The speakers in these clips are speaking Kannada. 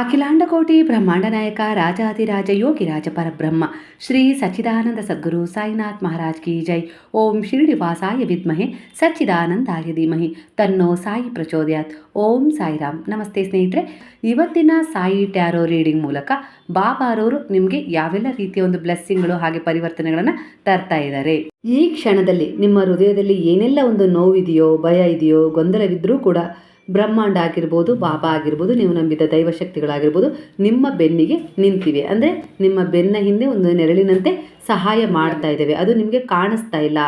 ಅಖಿಲಾಂಡಕೋಟಿ ಬ್ರಹ್ಮಾಂಡ ನಾಯಕ ರಾಜಾದಿರಾಜ ಯೋಗಿರಾಜ ಪರಬ್ರಹ್ಮ, ಶ್ರೀ ಸಚ್ಚಿದಾನಂದ ಸದ್ಗುರು ಸಾಯಿನಾಥ್ ಮಹಾರಾಜ್ ಕಿ ಜೈ. ಓಂ ಶಿರಡಿವಾಸಾಯ ವಿದ್ಮಹೆ, ಸಚ್ಚಿದಾನಂದಾಯ ಧೀಮಹಿ. ತನ್ನೋ ಸಾಯಿ ಪ್ರಚೋದಯಾತ್. ಓಂ ಸಾಯಿರಾಮ್. ನಮಸ್ತೆ ಸ್ನೇಹಿತರೆ, ಇವತ್ತಿನ ಸಾಯಿ ಟ್ಯಾರೋ ರೀಡಿಂಗ್ ಮೂಲಕ ಬಾಬಾರವರು ನಿಮಗೆ ಯಾವೆಲ್ಲ ರೀತಿಯ ಒಂದು ಬ್ಲೆಸ್ಸಿಂಗ್ಗಳು ಹಾಗೆ ಪರಿವರ್ತನೆಗಳನ್ನು ತರ್ತಾ ಇದ್ದಾರೆ. ಈ ಕ್ಷಣದಲ್ಲಿ ನಿಮ್ಮ ಹೃದಯದಲ್ಲಿ ಏನೆಲ್ಲ ಒಂದು ನೋವಿದೆಯೋ, ಭಯ ಇದೆಯೋ, ಗೊಂದಲವಿದ್ರೂ ಕೂಡ ಬ್ರಹ್ಮಾಂಡ ಆಗಿರ್ಬೋದು, ಬಾಬಾ ಆಗಿರ್ಬೋದು, ನೀವು ನಂಬಿದ ದೈವಶಕ್ತಿಗಳಾಗಿರ್ಬೋದು ನಿಮ್ಮ ಬೆನ್ನಿಗೆ ನಿಂತಿವೆ. ಅಂದರೆ ನಿಮ್ಮ ಬೆನ್ನ ಹಿಂದೆ ಒಂದು ನೆರಳಿನಂತೆ ಸಹಾಯ ಮಾಡ್ತಾ ಇದ್ದೇವೆ. ಅದು ನಿಮಗೆ ಕಾಣಿಸ್ತಾ ಇಲ್ಲ.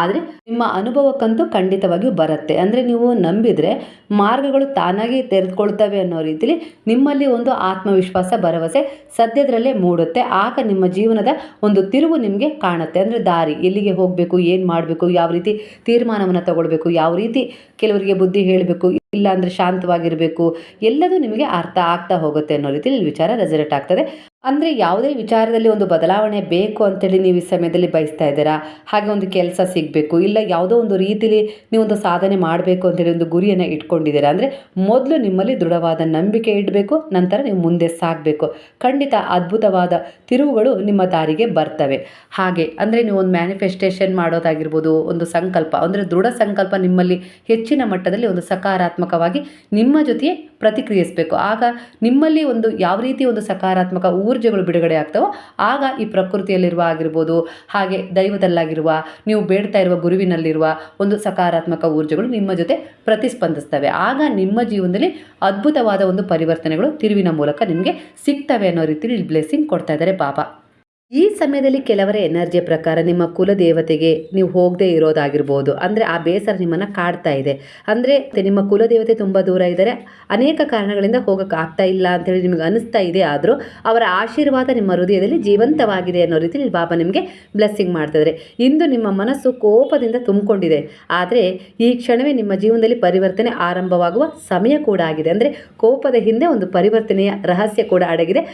ಆದರೆ ನಿಮ್ಮ ಅನುಭವಕ್ಕಂತೂ ಖಂಡಿತವಾಗಿಯೂ ಬರುತ್ತೆ. ಅಂದರೆ ನೀವು ನಂಬಿದರೆ ಮಾರ್ಗಗಳು ತಾನಾಗಿ ತೆರೆದುಕೊಳ್ತವೆ ಅನ್ನೋ ರೀತಿಲಿ ನಿಮ್ಮಲ್ಲಿ ಒಂದು ಆತ್ಮವಿಶ್ವಾಸ, ಭರವಸೆ ಸದ್ಯದರಲ್ಲೇ ಮೂಡುತ್ತೆ. ಆಗ ನಿಮ್ಮ ಜೀವನದ ಒಂದು ತಿರುವು ನಿಮಗೆ ಕಾಣುತ್ತೆ. ಅಂದರೆ ದಾರಿ, ಎಲ್ಲಿಗೆ ಹೋಗಬೇಕು, ಏನು ಮಾಡಬೇಕು, ಯಾವ ರೀತಿ ತೀರ್ಮಾನವನ್ನು ತಗೊಳ್ಬೇಕು, ಯಾವ ರೀತಿ ಕೆಲವರಿಗೆ ಬುದ್ಧಿ ಹೇಳಬೇಕು ಇಲ್ಲ ಅಂದರೆ ಶಾಂತವಾಗಿರಬೇಕು, ಎಲ್ಲದೂ ನಿಮಗೆ ಅರ್ಥ ಆಗ್ತಾ ಹೋಗುತ್ತೆ ಅನ್ನೋ ರೀತಿಯಲ್ಲಿ ವಿಚಾರ ರೆಸಲ್ಟ್ ಆಗ್ತದೆ. ಅಂದರೆ ಯಾವುದೇ ವಿಚಾರದಲ್ಲಿ ಒಂದು ಬದಲಾವಣೆ ಬೇಕು ಅಂತೇಳಿ ನೀವು ಈ ಸಮಯದಲ್ಲಿ ಬಯಸ್ತಾ ಇದ್ದೀರಾ? ಹಾಗೆ ಒಂದು ಕೆಲಸ ಸಿಗಬೇಕು, ಇಲ್ಲ ಯಾವುದೋ ಒಂದು ರೀತಿಲಿ ನೀವೊಂದು ಸಾಧನೆ ಮಾಡಬೇಕು ಅಂತೇಳಿ ಒಂದು ಗುರಿಯನ್ನು ಇಟ್ಕೊಂಡಿದ್ದೀರಾ? ಅಂದರೆ ಮೊದಲು ನಿಮ್ಮಲ್ಲಿ ದೃಢವಾದ ನಂಬಿಕೆ ಇಡಬೇಕು, ನಂತರ ನೀವು ಮುಂದೆ ಸಾಗಬೇಕು. ಖಂಡಿತ ಅದ್ಭುತವಾದ ತಿರುವುಗಳು ನಿಮ್ಮ ದಾರಿಗೆ ಬರ್ತವೆ. ಹಾಗೆ, ಅಂದರೆ ನೀವು ಒಂದು ಮ್ಯಾನಿಫೆಸ್ಟೇಷನ್ ಮಾಡೋದಾಗಿರ್ಬೋದು, ಒಂದು ಸಂಕಲ್ಪ, ಅಂದರೆ ದೃಢ ಸಂಕಲ್ಪ ನಿಮ್ಮಲ್ಲಿ ಹೆಚ್ಚಿನ ಮಟ್ಟದಲ್ಲಿ ಒಂದು ಸಕಾರಾತ್ಮಕವಾಗಿ ನಿಮ್ಮ ಜೊತೆಯೇ ಪ್ರತಿಕ್ರಿಯಿಸಬೇಕು. ಆಗ ನಿಮ್ಮಲ್ಲಿ ಒಂದು ಯಾವ ರೀತಿ ಒಂದು ಸಕಾರಾತ್ಮಕ ಊರ್ಜೆಗಳು ಬಿಡುಗಡೆ ಆಗ್ತವೋ, ಆಗ ಈ ಪ್ರಕೃತಿಯಲ್ಲಿರುವ ಆಗಿರ್ಬೋದು, ಹಾಗೆ ದೈವದಲ್ಲಾಗಿರುವ, ನೀವು ಬೇಡ್ತಾ ಇರುವ ಗುರುವಿನಲ್ಲಿರುವ ಒಂದು ಸಕಾರಾತ್ಮಕ ಊರ್ಜೆಗಳು ನಿಮ್ಮ ಜೊತೆ ಪ್ರತಿಸ್ಪಂದಿಸ್ತವೆ. ಆಗ ನಿಮ್ಮ ಜೀವನದಲ್ಲಿ ಅದ್ಭುತವಾದ ಒಂದು ಪರಿವರ್ತನೆಗಳು ತಿರುವಿನ ಮೂಲಕ ನಿಮಗೆ ಸಿಗ್ತವೆ ಅನ್ನೋ ರೀತಿಯಲ್ಲಿ ಇಲ್ಲಿ ಬ್ಲೆಸ್ಸಿಂಗ್ ಕೊಡ್ತಾ ಇದ್ದಾರೆ ಬಾಬಾ ಈ ಸಮಯದಲ್ಲಿ ಕೆಲವರ ಎನರ್ಜಿ ಪ್ರಕಾರ ನಿಮ್ಮ ಕುಲದೇವತೆಗೆ ನೀವು ಹೋಗದೆ ಇರೋದಾಗಿರ್ಬೋದು. ಅಂದರೆ ಆ ಬೇಸರ ನಿಮ್ಮನ್ನು ಕಾಡ್ತಾ ಇದೆ. ಅಂದರೆ ನಿಮ್ಮ ಕುಲದೇವತೆ ತುಂಬ ದೂರ ಇದ್ದಾರೆ. ಅನೇಕ ಕಾರಣಗಳಿಂದ ಹೋಗೋಕ್ಕೆ ಆಗ್ತಾ ಇಲ್ಲ ಅಂತೇಳಿ ನಿಮಗೆ ಅನಿಸ್ತಾ ಇದೆ ಆದರೂ ಅವರ ಆಶೀರ್ವಾದ ನಿಮ್ಮ ಹೃದಯದಲ್ಲಿ ಜೀವಂತವಾಗಿದೆ ಅನ್ನೋ ರೀತಿಯಲ್ಲಿ ಬಾಬಾ ನಿಮಗೆ ಬ್ಲೆಸ್ಸಿಂಗ್ ಮಾಡ್ತಿದ್ದಾರೆ. ಇಂದು ನಿಮ್ಮ ಮನಸ್ಸು ಕೋಪದಿಂದ ತುಂಬಿಕೊಂಡಿದೆ. ಆದರೆ ಈ ಕ್ಷಣವೇ ನಿಮ್ಮ ಜೀವನದಲ್ಲಿ ಪರಿವರ್ತನೆ ಆರಂಭವಾಗುವ ಸಮಯ ಕೂಡ ಆಗಿದೆ. ಅಂದರೆ ಕೋಪದ ಹಿಂದೆ ಒಂದು ಪರಿವರ್ತನೆಯ ರಹಸ್ಯ ಕೂಡ ಅಡಗಿದೆ.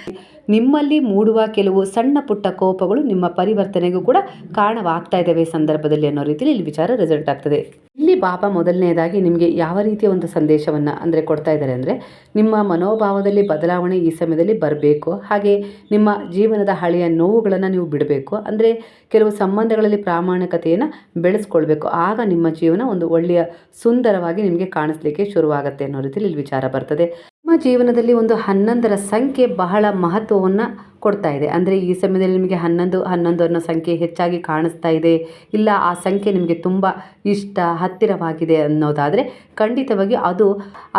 ನಿಮ್ಮಲ್ಲಿ ಮೂಡುವ ಕೆಲವು ಸಣ್ಣ ಪುಟ್ಟ ಕೋಪಗಳು ನಿಮ್ಮ ಪರಿವರ್ತನೆಗೂ ಕೂಡ ಕಾರಣವಾಗ್ತಾ ಇದ್ದಾವೆ ಸಂದರ್ಭದಲ್ಲಿ ಅನ್ನೋ ರೀತಿಯಲ್ಲಿ ಇಲ್ಲಿ ವಿಚಾರ ರಿಸಲ್ಟ್ ಆಗ್ತದೆ. ಇಲ್ಲಿ ಬಾಬಾ ಮೊದಲನೇದಾಗಿ ನಿಮಗೆ ಯಾವ ರೀತಿಯ ಒಂದು ಸಂದೇಶವನ್ನು ಅಂದರೆ ಕೊಡ್ತಾ ಇದ್ದಾರೆ ಅಂದರೆ ನಿಮ್ಮ ಮನೋಭಾವದಲ್ಲಿ ಬದಲಾವಣೆ ಈ ಸಮಯದಲ್ಲಿ ಬರಬೇಕು, ಹಾಗೆ ನಿಮ್ಮ ಜೀವನದ ಹಳೆಯ ನೋವುಗಳನ್ನು ನೀವು ಬಿಡಬೇಕು, ಅಂದರೆ ಕೆಲವು ಸಂಬಂಧಗಳಲ್ಲಿ ಪ್ರಾಮಾಣಿಕತೆಯನ್ನು ಬೆಳೆಸ್ಕೊಳ್ಬೇಕು. ಆಗ ನಿಮ್ಮ ಜೀವನ ಒಂದು ಒಳ್ಳೆಯ ಸುಂದರವಾಗಿ ನಿಮಗೆ ಕಾಣಿಸ್ಲಿಕ್ಕೆ ಶುರುವಾಗುತ್ತೆ ಅನ್ನೋ ರೀತಿಯಲ್ಲಿ ಇಲ್ಲಿ ವಿಚಾರ ಬರ್ತದೆ. ನಿಮ್ಮ ಜೀವನದಲ್ಲಿ ಒಂದು ಹನ್ನೊಂದರ ಸಂಖ್ಯೆ ಬಹಳ ಮಹತ್ವವನ್ನು ಕೊಡ್ತಾ ಇದೆ. ಅಂದರೆ ಈ ಸಮಯದಲ್ಲಿ ನಿಮಗೆ ಹನ್ನೊಂದು ಹನ್ನೊಂದು ಅನ್ನೋ ಸಂಖ್ಯೆ ಹೆಚ್ಚಾಗಿ ಕಾಣಿಸ್ತಾ ಇದೆ. ಇಲ್ಲ, ಆ ಸಂಖ್ಯೆ ನಿಮಗೆ ತುಂಬ ಇಷ್ಟ, ಹತ್ತಿರವಾಗಿದೆ ಅನ್ನೋದಾದರೆ ಖಂಡಿತವಾಗಿ ಅದು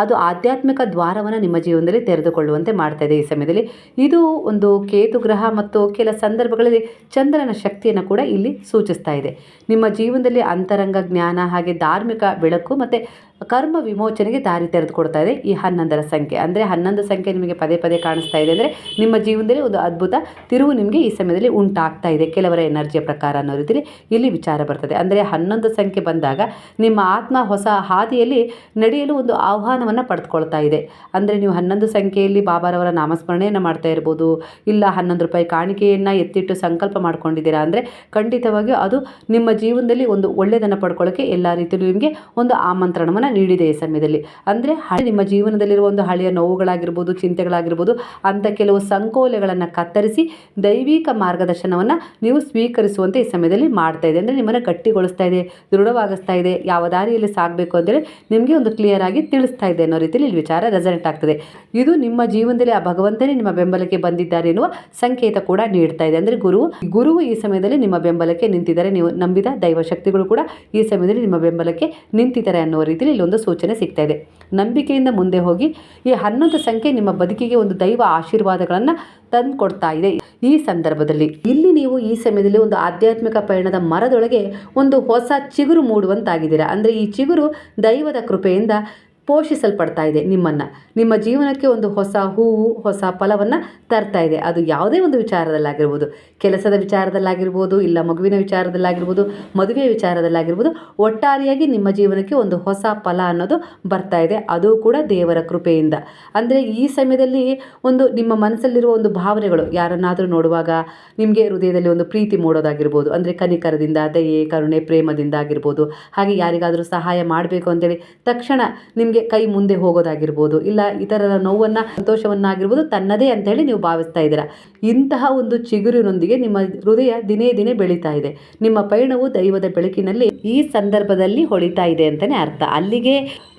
ಅದು ಆಧ್ಯಾತ್ಮಿಕ ದ್ವಾರವನ್ನು ನಿಮ್ಮ ಜೀವನದಲ್ಲಿ ತೆರೆದುಕೊಳ್ಳುವಂತೆ ಮಾಡ್ತಾ ಇದೆ ಈ ಸಮಯದಲ್ಲಿ. ಇದು ಒಂದು ಕೇತು ಗ್ರಹ ಮತ್ತು ಕೆಲ ಸಂದರ್ಭಗಳಲ್ಲಿ ಚಂದ್ರನ ಶಕ್ತಿಯನ್ನು ಕೂಡ ಇಲ್ಲಿ ಸೂಚಿಸ್ತಾ ಇದೆ. ನಿಮ್ಮ ಜೀವನದಲ್ಲಿ ಅಂತರಂಗ ಜ್ಞಾನ ಹಾಗೆ ಧಾರ್ಮಿಕ ಬೆಳಕು ಮತ್ತು ಕರ್ಮ ವಿಮೋಚನೆಗೆ ದಾರಿ ತೆರೆದುಕೊಡ್ತಾ ಇದೆ ಈ ಹನ್ನೊಂದರ ಸಂಖ್ಯೆ. ಅಂದರೆ ಹನ್ನೊಂದು ಸಂಖ್ಯೆ ನಿಮಗೆ ಪದೇ ಪದೇ ಕಾಣಿಸ್ತಾ ಇದೆ. ಅಂದರೆ ನಿಮ್ಮ ಜೀವನದಲ್ಲಿ ಒಂದು ಅದ್ಭುತ ತಿರುವು ನಿಮಗೆ ಈ ಸಮಯದಲ್ಲಿ ಉಂಟಾಗ್ತಾ ಇದೆ. ಕೆಲವರ ಎನರ್ಜಿಯ ಪ್ರಕಾರ ಅನ್ನೋ ರೀತಿಯಲ್ಲಿ ಇಲ್ಲಿ ವಿಚಾರ ಬರ್ತದೆ. ಅಂದರೆ ಹನ್ನೊಂದು ಸಂಖ್ಯೆ ಬಂದಾಗ ನಿಮ್ಮ ಆತ್ಮ ಹೊಸ ಹಾದಿಯಲ್ಲಿ ನಡೆಯಲು ಒಂದು ಆಹ್ವಾನವನ್ನು ಪಡೆದುಕೊಳ್ತಾ ಇದೆ. ಅಂದರೆ ನೀವು ಹನ್ನೊಂದು ಸಂಖ್ಯೆಯಲ್ಲಿ ಬಾಬಾರವರ ನಾಮಸ್ಮರಣೆಯನ್ನು ಮಾಡ್ತಾ ಇರ್ಬೋದು. ಇಲ್ಲ ಹನ್ನೊಂದು ರೂಪಾಯಿ ಕಾಣಿಕೆಯನ್ನು ಎತ್ತಿಟ್ಟು ಸಂಕಲ್ಪ ಮಾಡ್ಕೊಂಡಿದ್ದೀರಾ ಅಂದರೆ ಖಂಡಿತವಾಗಿಯೂ ಅದು ನಿಮ್ಮ ಜೀವನದಲ್ಲಿ ಒಂದು ಒಳ್ಳೆಯದನ್ನು ಪಡ್ಕೊಳ್ಳೋಕ್ಕೆ ಎಲ್ಲ ರೀತಿಯಲ್ಲೂ ನಿಮಗೆ ಒಂದು ಆಮಂತ್ರಣವನ್ನು ನೀಡಿದೆ ಈ ಸಮಯದಲ್ಲಿ. ಅಂದರೆ ನಿಮ್ಮ ಜೀವನದಲ್ಲಿರುವ ಒಂದು ಹಳೆಯ ನೋವುಗಳಾಗಿರ್ಬೋದು, ಚಿಂತೆಗಳಾಗಿರ್ಬೋದು ಅಂಥ ಕೆಲವು ಸಂಕೋಲೆಗಳನ್ನು ಕತ್ತರಿಸಿ ದೈವಿಕ ಮಾರ್ಗದರ್ಶನವನ್ನು ನೀವು ಸ್ವೀಕರಿಸುವಂತೆ ಈ ಸಮಯದಲ್ಲಿ ಮಾಡ್ತಾ ಇದೆ. ಅಂದರೆ ನಿಮ್ಮನ್ನು ಗಟ್ಟಿಗೊಳಿಸ್ತಾ ಇದೆ, ದೃಢವಾಗಿಸ್ತಾ ಇದೆ, ಯಾವ ದಾರಿಯಲ್ಲಿ ಸಾಗಬೇಕು ಅಂದರೆ ನಿಮಗೆ ಒಂದು ಕ್ಲಿಯರ್ ಆಗಿ ತಿಳಿಸ್ತಾ ಇದೆ ಅನ್ನೋ ರೀತಿಯಲ್ಲಿ ಇಲ್ಲಿ ವಿಚಾರ ರೆಸಲ್ಟ್ ಆಗ್ತದೆ. ಇದು ನಿಮ್ಮ ಜೀವನದಲ್ಲಿ ಆ ಭಗವಂತನೇ ನಿಮ್ಮ ಬೆಂಬಲಕ್ಕೆ ಬಂದಿದ್ದಾರೆ ಎನ್ನುವ ಸಂಕೇತ ಕೂಡ ನೀಡ್ತಾ ಇದೆ. ಅಂದರೆ ಗುರು, ಗುರುವು ಈ ಸಮಯದಲ್ಲಿ ನಿಮ್ಮ ಬೆಂಬಲಕ್ಕೆ ನಿಂತಿದ್ದಾರೆ. ನೀವು ನಂಬಿದ ದೈವ ಶಕ್ತಿಗಳು ಕೂಡ ಈ ಸಮಯದಲ್ಲಿ ನಿಮ್ಮ ಬೆಂಬಲಕ್ಕೆ ನಿಂತಿದ್ದಾರೆ ಅನ್ನೋ ರೀತಿಯಲ್ಲಿ ಇಲ್ಲೊಂದು ಸೂಚನೆ ಸಿಗ್ತಾ ಇದೆ. ನಂಬಿಕೆಯಿಂದ ಮುಂದೆ ಹೋಗಿ ಈ ಹನ್ನೊಂದು ಸಂಖ್ಯೆ ನಿಮ್ಮ ಬದುಕಿಗೆ ಒಂದು ದೈವ ಆಶೀರ್ವಾದಗಳನ್ನು ತಂದು ಕೊಡ್ತಾ ಇದೆ. ಈ ಸಂದರ್ಭದಲ್ಲಿ ಇಲ್ಲಿ ನೀವು ಈ ಸಮಯದಲ್ಲಿ ಒಂದು ಆಧ್ಯಾತ್ಮಿಕ ಪಯಣದ ಮರದೊಳಗೆ ಒಂದು ಹೊಸ ಚಿಗುರು ಮೂಡುವಂತಾಗಿದ್ದೀರಾ ಅಂದರೆ ಈ ಚಿಗುರು ದೈವದ ಕೃಪೆಯಿಂದ ಪೋಷಿಸಲ್ಪಡ್ತಾ ಇದೆ ನಿಮ್ಮನ್ನು. ನಿಮ್ಮ ಜೀವನಕ್ಕೆ ಒಂದು ಹೊಸ ಹೂವು, ಹೊಸ ಫಲವನ್ನು ತರ್ತಾ ಇದೆ. ಅದು ಯಾವುದೇ ಒಂದು ವಿಚಾರದಲ್ಲಾಗಿರ್ಬೋದು. ಕೆಲಸದ ವಿಚಾರದಲ್ಲಾಗಿರ್ಬೋದು, ಇಲ್ಲ ಮಗುವಿನ ವಿಚಾರದಲ್ಲಾಗಿರ್ಬೋದು, ಮದುವೆಯ ವಿಚಾರದಲ್ಲಾಗಿರ್ಬೋದು, ಒಟ್ಟಾರೆಯಾಗಿ ನಿಮ್ಮ ಜೀವನಕ್ಕೆ ಒಂದು ಹೊಸ ಫಲ ಅನ್ನೋದು ಬರ್ತಾ ಇದೆ. ಅದು ಕೂಡ ದೇವರ ಕೃಪೆಯಿಂದ. ಅಂದರೆ ಈ ಸಮಯದಲ್ಲಿ ಒಂದು ನಿಮ್ಮ ಮನಸ್ಸಲ್ಲಿರುವ ಒಂದು ಭಾವನೆಗಳು, ಯಾರನ್ನಾದರೂ ನೋಡುವಾಗ ನಿಮಗೆ ಹೃದಯದಲ್ಲಿ ಒಂದು ಪ್ರೀತಿ ಮೂಡೋದಾಗಿರ್ಬೋದು. ಅಂದರೆ ಕನಿಕರದಿಂದ, ದಯೆ, ಕರುಣೆ, ಪ್ರೇಮದಿಂದ ಆಗಿರ್ಬೋದು. ಹಾಗೆ ಯಾರಿಗಾದರೂ ಸಹಾಯ ಮಾಡಬೇಕು ಅಂತೇಳಿ ತಕ್ಷಣ ನಿಮಗೆ ಕೈ ಮುಂದೆ ಹೋಗೋದಾಗಿರ್ಬೋದು, ಇಲ್ಲ ಇತರರ ನೋವನ್ನು, ಸಂತೋಷವನ್ನಾಗಿರ್ಬೋದು ತನ್ನದೇ ಅಂತ ಹೇಳಿ ನೀವು ಭಾವಿಸ್ತಾ ಇದ್ದೀರಾ. ಇಂತಹ ಒಂದು ಚಿಗುರಿನೊಂದಿಗೆ ನಿಮ್ಮ ಹೃದಯ ದಿನೇ ದಿನೇ ಬೆಳೀತಾ ಇದೆ. ನಿಮ್ಮ ಪಯಣವು ದೈವದ ಬೆಳಕಿನಲ್ಲಿ ಈ ಸಂದರ್ಭದಲ್ಲಿ ಹೊಳಿತಾ ಇದೆ ಅಂತಲೇ ಅರ್ಥ. ಅಲ್ಲಿಗೆ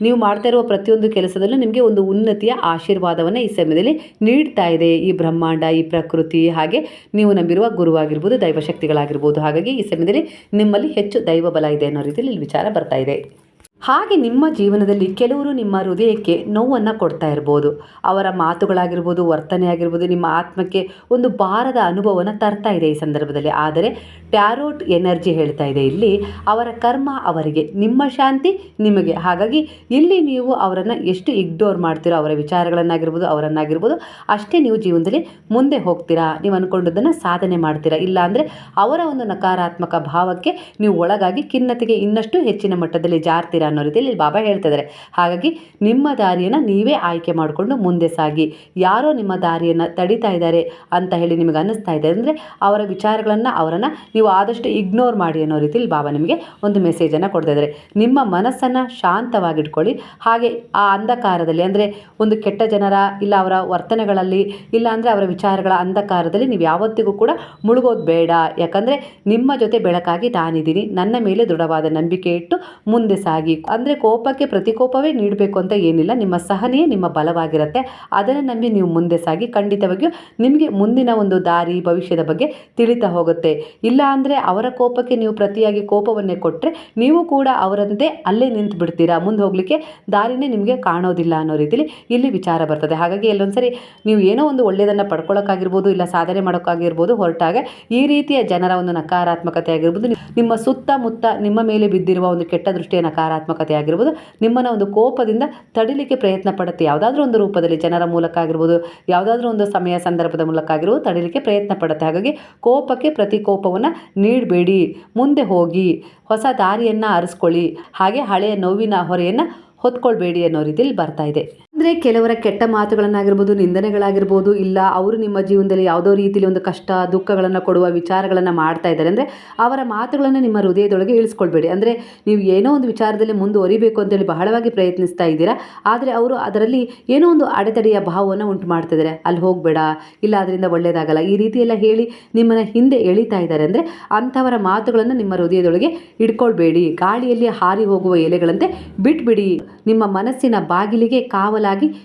ನೀವು ಮಾಡ್ತಾ ಇರುವ ಪ್ರತಿಯೊಂದು ಕೆಲಸದಲ್ಲೂ ನಿಮಗೆ ಒಂದು ಉನ್ನತಿಯ ಆಶೀರ್ವಾದವನ್ನು ಈ ಸಮಯದಲ್ಲಿ ನೀಡ್ತಾ ಇದೆ. ಈ ಬ್ರಹ್ಮಾಂಡ, ಈ ಪ್ರಕೃತಿ, ಹಾಗೆ ನೀವು ನಂಬಿರುವ ಗುರುವಾಗಿರ್ಬೋದು ದೈವಶಕ್ತಿಗಳಾಗಿರ್ಬೋದು. ಹಾಗಾಗಿ ಈ ಸಮಯದಲ್ಲಿ ನಿಮ್ಮಲ್ಲಿ ಹೆಚ್ಚು ದೈವ ಬಲ ಇದೆ ಅನ್ನೋ ರೀತಿಯಲ್ಲಿ ವಿಚಾರ ಬರ್ತಾ ಇದೆ. ಹಾಗೆ ನಿಮ್ಮ ಜೀವನದಲ್ಲಿ ಕೆಲವರು ನಿಮ್ಮ ಹೃದಯಕ್ಕೆ ನೋವನ್ನು ಕೊಡ್ತಾ ಇರ್ಬೋದು. ಅವರ ಮಾತುಗಳಾಗಿರ್ಬೋದು, ವರ್ತನೆ ಆಗಿರ್ಬೋದು, ನಿಮ್ಮ ಆತ್ಮಕ್ಕೆ ಒಂದು ಭಾರದ ಅನುಭವವನ್ನು ತರ್ತಾ ಇದೆ ಈ ಸಂದರ್ಭದಲ್ಲಿ. ಆದರೆ ಟ್ಯಾರೋಟ್ ಎನರ್ಜಿ ಹೇಳ್ತಾ ಇದೆ, ಇಲ್ಲಿ ಅವರ ಕರ್ಮ ಅವರಿಗೆ, ನಿಮ್ಮ ಶಾಂತಿ ನಿಮಗೆ. ಹಾಗಾಗಿ ಇಲ್ಲಿ ನೀವು ಅವರನ್ನು ಎಷ್ಟು ಇಗ್ನೋರ್ ಮಾಡ್ತೀರೋ, ಅವರ ವಿಚಾರಗಳನ್ನಾಗಿರ್ಬೋದು, ಅವರನ್ನಾಗಿರ್ಬೋದು, ಅಷ್ಟೇ ನೀವು ಜೀವನದಲ್ಲಿ ಮುಂದೆ ಹೋಗ್ತೀರಾ? ನೀವು ಅಂದ್ಕೊಂಡದನ್ನು ಸಾಧನೆ ಮಾಡ್ತೀರಾ? ಇಲ್ಲ ಅಂದರೆ ಅವರ ಒಂದು ನಕಾರಾತ್ಮಕ ಭಾವಕ್ಕೆ ನೀವು ಒಳಗಾಗಿ ಖಿನ್ನತೆಗೆ ಇನ್ನಷ್ಟು ಹೆಚ್ಚಿನ ಮಟ್ಟದಲ್ಲಿ ಜಾರ್ತೀರಾ? ಅನ್ನೋ ರೀತಿಯಲ್ಲಿ ಇಲ್ಲಿ ಬಾಬಾ ಹೇಳ್ತಿದ್ದಾರೆ. ಹಾಗಾಗಿ ನಿಮ್ಮ ದಾರಿಯನ್ನು ನೀವೇ ಆಯ್ಕೆ ಮಾಡಿಕೊಂಡು ಮುಂದೆ ಸಾಗಿ. ಯಾರೋ ನಿಮ್ಮ ದಾರಿಯನ್ನು ತಡಿತಾ ಇದ್ದಾರೆ ಅಂತ ಹೇಳಿ ನಿಮಗೆ ಅನ್ನಿಸ್ತಾ ಇದೆ ಅಂದರೆ ಅವರ ವಿಚಾರಗಳನ್ನು ಅವರನ್ನು ನೀವು ಆದಷ್ಟು ಇಗ್ನೋರ್ ಮಾಡಿ ಅನ್ನೋ ರೀತಿಯಲ್ಲಿ ಬಾಬಾ ನಿಮಗೆ ಒಂದು ಮೆಸೇಜನ್ನು ಕೊಡ್ತಾ ಇದ್ದಾರೆ. ನಿಮ್ಮ ಮನಸ್ಸನ್ನು ಶಾಂತವಾಗಿಟ್ಕೊಳ್ಳಿ. ಹಾಗೆ ಆ ಅಂಧಕಾರದಲ್ಲಿ ಅಂದರೆ ಒಂದು ಕೆಟ್ಟ ಜನರ ಇಲ್ಲ ಅವರ ವರ್ತನೆಗಳಲ್ಲಿ ಇಲ್ಲ ಅಂದರೆ ಅವರ ವಿಚಾರಗಳ ಅಂಧಕಾರದಲ್ಲಿ ನೀವು ಯಾವತ್ತಿಗೂ ಕೂಡ ಮುಳುಗೋದು ಬೇಡ. ಯಾಕಂದರೆ ನಿಮ್ಮ ಜೊತೆ ಬೆಳಕಾಗಿ ನಾನಿದ್ದೀನಿ ನನ್ನ ಮೇಲೆ ದೃಢವಾದ ನಂಬಿಕೆ ಇಟ್ಟು ಮುಂದೆ ಸಾಗಿ. ಅಂದರೆ ಕೋಪಕ್ಕೆ ಪ್ರತಿಕೋಪವೇ ನೀಡಬೇಕು ಅಂತ ಏನಿಲ್ಲ. ನಿಮ್ಮ ಸಹನೆಯೇ ನಿಮ್ಮ ಬಲವಾಗಿರುತ್ತೆ. ಅದನ್ನು ನಂಬಿ ನೀವು ಮುಂದೆ ಸಾಗಿ ಖಂಡಿತವಾಗಿಯೂ ನಿಮಗೆ ಮುಂದಿನ ಒಂದು ದಾರಿ ಭವಿಷ್ಯದ ಬಗ್ಗೆ ತಿಳಿತಾ ಹೋಗುತ್ತೆ. ಇಲ್ಲ ಅಂದರೆ ಅವರ ಕೋಪಕ್ಕೆ ನೀವು ಪ್ರತಿಯಾಗಿ ಕೋಪವನ್ನೇ ಕೊಟ್ಟರೆ ನೀವು ಕೂಡ ಅವರಂತೆ ಅಲ್ಲೇ ನಿಂತು ಬಿಡ್ತೀರಾ? ಮುಂದೆ ಹೋಗಲಿಕ್ಕೆ ದಾರಿನೇ ನಿಮಗೆ ಕಾಣೋದಿಲ್ಲ ಅನ್ನೋ ರೀತಿಲಿ ಇಲ್ಲಿ ವಿಚಾರ ಬರ್ತದೆ. ಹಾಗಾಗಿ ಎಲ್ಲೊಂದ್ಸರಿ ನೀವು ಏನೋ ಒಂದು ಒಳ್ಳೆಯದನ್ನು ಪಡ್ಕೊಳ್ಳೋಕ್ಕಾಗಿರ್ಬೋದು ಇಲ್ಲ ಸಾಧನೆ ಮಾಡೋಕ್ಕಾಗಿರ್ಬೋದು, ಹೊರಟಾಗ ಈ ರೀತಿಯ ಜನರ ಒಂದು ನಕಾರಾತ್ಮಕತೆ ಆಗಿರ್ಬೋದು, ನಿಮ್ಮ ಸುತ್ತಮುತ್ತ ನಿಮ್ಮ ಮೇಲೆ ಬಿದ್ದಿರುವ ಒಂದು ಕೆಟ್ಟ ದೃಷ್ಟಿಯ ನಕಾರಾತ್ಮಕತೆ ಆಗಿರ್ಬೋದು, ನಿಮ್ಮನ್ನು ಒಂದು ಕೋಪದಿಂದ ತಡಿಲಿಕ್ಕೆ ಪ್ರಯತ್ನ ಪಡುತ್ತೆ. ಯಾವುದಾದ್ರೂ ಒಂದು ರೂಪದಲ್ಲಿ ಜನರ ಮೂಲಕ ಆಗಿರ್ಬೋದು, ಯಾವುದಾದ್ರೂ ಒಂದು ಸಮಯ ಸಂದರ್ಭದ ಮೂಲಕ ಆಗಿರ್ಬೋದು, ತಡಿಲಿಕ್ಕೆ ಪ್ರಯತ್ನ ಪಡುತ್ತೆ. ಹಾಗಾಗಿ ಕೋಪಕ್ಕೆ ಪ್ರತಿಕೋಪವನ್ನು ನೀಡಬೇಡಿ. ಮುಂದೆ ಹೋಗಿ, ಹೊಸ ದಾರಿಯನ್ನು ಆರಿಸ್ಕೊಳ್ಳಿ ಹಾಗೆ ಹಳೆಯ ನೋವಿನ ಹೊರೆಯನ್ನು ಹೊತ್ಕೊಳ್ಬೇಡಿ ಅನ್ನೋ ರೀತಿಯಲ್ಲಿ ಬರ್ತಾ ಇದೆ. ಅಂದರೆ ಕೆಲವರ ಕೆಟ್ಟ ಮಾತುಗಳನ್ನಾಗಿರ್ಬೋದು, ನಿಂದನೆಗಳಾಗಿರ್ಬೋದು, ಇಲ್ಲ ಅವರು ನಿಮ್ಮ ಜೀವನದಲ್ಲಿ ಯಾವುದೋ ರೀತಿಯಲ್ಲಿ ಒಂದು ಕಷ್ಟ, ದುಃಖಗಳನ್ನು ಕೊಡುವ ವಿಚಾರಗಳನ್ನು ಮಾಡ್ತಾ ಇದ್ದಾರೆ. ಅಂದರೆ ಅವರ ಮಾತುಗಳನ್ನು ನಿಮ್ಮ ಹೃದಯದೊಳಗೆ ಇಳಿಸ್ಕೊಳ್ಬೇಡಿ. ಅಂದರೆ ನೀವು ಏನೋ ಒಂದು ವಿಚಾರದಲ್ಲಿ ಮುಂದುವರಿಬೇಕು ಅಂತೇಳಿ ಬಹಳವಾಗಿ ಪ್ರಯತ್ನಿಸ್ತಾ ಇದ್ದೀರಾ? ಆದರೆ ಅವರು ಅದರಲ್ಲಿ ಏನೋ ಒಂದು ಅಡೆತಡೆಯ ಭಾವವನ್ನು ಉಂಟು ಮಾಡ್ತಿದ್ದಾರೆ ಅಲ್ಲಿ ಹೋಗಬೇಡ, ಇಲ್ಲ ಅದರಿಂದ ಒಳ್ಳೆಯದಾಗಲ್ಲ ಈ ರೀತಿಯೆಲ್ಲ ಹೇಳಿ ನಿಮ್ಮನ್ನು ಹಿಂದೆ ಎಳಿತಾ ಇದ್ದಾರೆ. ಅಂದರೆ ಅಂಥವರ ಮಾತುಗಳನ್ನು ನಿಮ್ಮ ಹೃದಯದೊಳಗೆ ಇಟ್ಕೊಳ್ಬೇಡಿ ಗಾಳಿಯಲ್ಲಿ ಹಾರಿ ಹೋಗುವ ಎಲೆಗಳಂತೆ ಬಿಟ್ಬಿಡಿ. ನಿಮ್ಮ ಮನಸ್ಸಿನ ಬಾಗಿಲಿಗೆ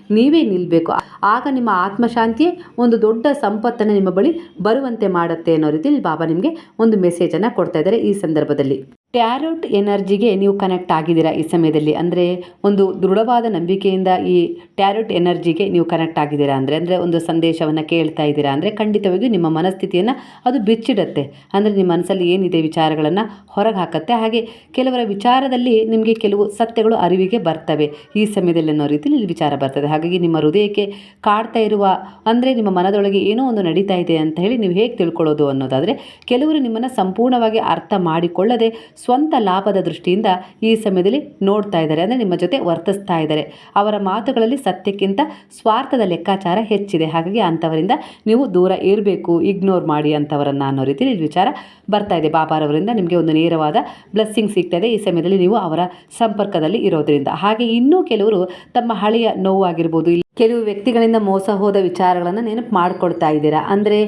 ನೀವೇ ನಿಲ್ಲಬೇಕು ಆಗ ನಿಮ್ಮ ಆತ್ಮಶಾಂತಿಯೇ ಒಂದು ದೊಡ್ಡ ಸಂಪತ್ತನ್ನು ನಿಮ್ಮ ಬಳಿ ಬರುವಂತೆ ಮಾಡುತ್ತೆ ಅನ್ನೋ ರೀತಿಯಲ್ಲಿ ಬಾಬಾ ನಿಮಗೆ ಒಂದು ಮೆಸೇಜನ್ನು ಕೊಡ್ತಾ ಇದ್ದಾರೆ ಈ ಸಂದರ್ಭದಲ್ಲಿ. ಟ್ಯಾರೋಟ್ ಎನರ್ಜಿಗೆ ನೀವು ಕನೆಕ್ಟ್ ಆಗಿದ್ದೀರಾ ಈ ಸಮಯದಲ್ಲಿ? ಅಂದರೆ ಒಂದು ದೃಢವಾದ ನಂಬಿಕೆಯಿಂದ ಈ ಟ್ಯಾರೋಟ್ ಎನರ್ಜಿಗೆ ನೀವು ಕನೆಕ್ಟ್ ಆಗಿದ್ದೀರಾ? ಅಂದರೆ ಅಂದರೆ ಒಂದು ಸಂದೇಶವನ್ನು ಕೇಳ್ತಾ ಇದ್ದೀರಾ? ಅಂದರೆ ಖಂಡಿತವಾಗಿಯೂ ನಿಮ್ಮ ಮನಸ್ಥಿತಿಯನ್ನು ಅದು ಬಿಚ್ಚಿಡುತ್ತೆ. ಅಂದರೆ ನಿಮ್ಮ ಮನಸ್ಸಲ್ಲಿ ಏನಿದೆ ವಿಚಾರಗಳನ್ನು ಹೊರಗೆ ಹಾಕತ್ತೆ ಹಾಗೆ ಕೆಲವರ ವಿಚಾರದಲ್ಲಿ ನಿಮಗೆ ಕೆಲವು ಸತ್ಯಗಳು ಅರಿವಿಗೆ ಬರ್ತವೆ. ಈ ಸಮಯದಲ್ಲಿ ಅನ್ನೋ ರೀತಿಯಲ್ಲಿ ಇಲ್ಲಿ ವಿಚಾರ ಬರ್ತದೆ. ಹಾಗಾಗಿ ನಿಮ್ಮ ಹೃದಯಕ್ಕೆ ಕಾಡ್ತಾ ಇರುವ, ಅಂದರೆ ನಿಮ್ಮ ಮನದೊಳಗೆ ಏನೋ ಒಂದು ನಡೀತಾ ಇದೆ ಅಂತ ಹೇಳಿ ನೀವು ಹೇಗೆ ತಿಳ್ಕೊಳ್ಳೋದು ಅನ್ನೋದಾದರೆ, ಕೆಲವರು ನಿಮ್ಮನ್ನು ಸಂಪೂರ್ಣವಾಗಿ ಅರ್ಥ ಮಾಡಿಕೊಳ್ಳದೆ ಸ್ವಂತ ಲಾಭದ ದೃಷ್ಟಿಯಿಂದ ಈ ಸಮಯದಲ್ಲಿ ನೋಡ್ತಾ ಇದ್ದಾರೆ. ಅಂದರೆ ನಿಮ್ಮ ಜೊತೆ ವರ್ತಿಸ್ತಾ ಇದ್ದಾರೆ. ಅವರ ಮಾತುಗಳಲ್ಲಿ ಸತ್ಯಕ್ಕಿಂತ ಸ್ವಾರ್ಥದ ಲೆಕ್ಕಾಚಾರ ಹೆಚ್ಚಿದೆ. ಹಾಗಾಗಿ ಅಂಥವರಿಂದ ನೀವು ದೂರ ಇರಬೇಕು. ಇಗ್ನೋರ್ ಮಾಡಿ ಅಂಥವರನ್ನು ಅನ್ನೋ ರೀತಿಯಲ್ಲಿ ವಿಚಾರ ಬರ್ತಾ ಇದೆ. ಬಾಬಾರವರಿಂದ ನಿಮಗೆ ಒಂದು ನೇರವಾದ ಬ್ಲೆಸ್ಸಿಂಗ್ ಸಿಗ್ತಾ ಇದೆ ಈ ಸಮಯದಲ್ಲಿ ನೀವು ಅವರ ಸಂಪರ್ಕದಲ್ಲಿ ಇರೋದರಿಂದ. ಹಾಗೆ ಇನ್ನೂ ಕೆಲವರು ತಮ್ಮ ಹಳೆಯ ನೋವಾಗಿರ್ಬೋದು ಕೆಲವು ವ್ಯಕ್ತಿಗಳಿಂದ ಮೋಸ ಹೋದ ವಿಚಾರಗಳನ್ನು ನೆನಪು ಮಾಡ್ಕೊಳ್ತಾ ಇದ್ದೀರಾ? ಅಂದರೆ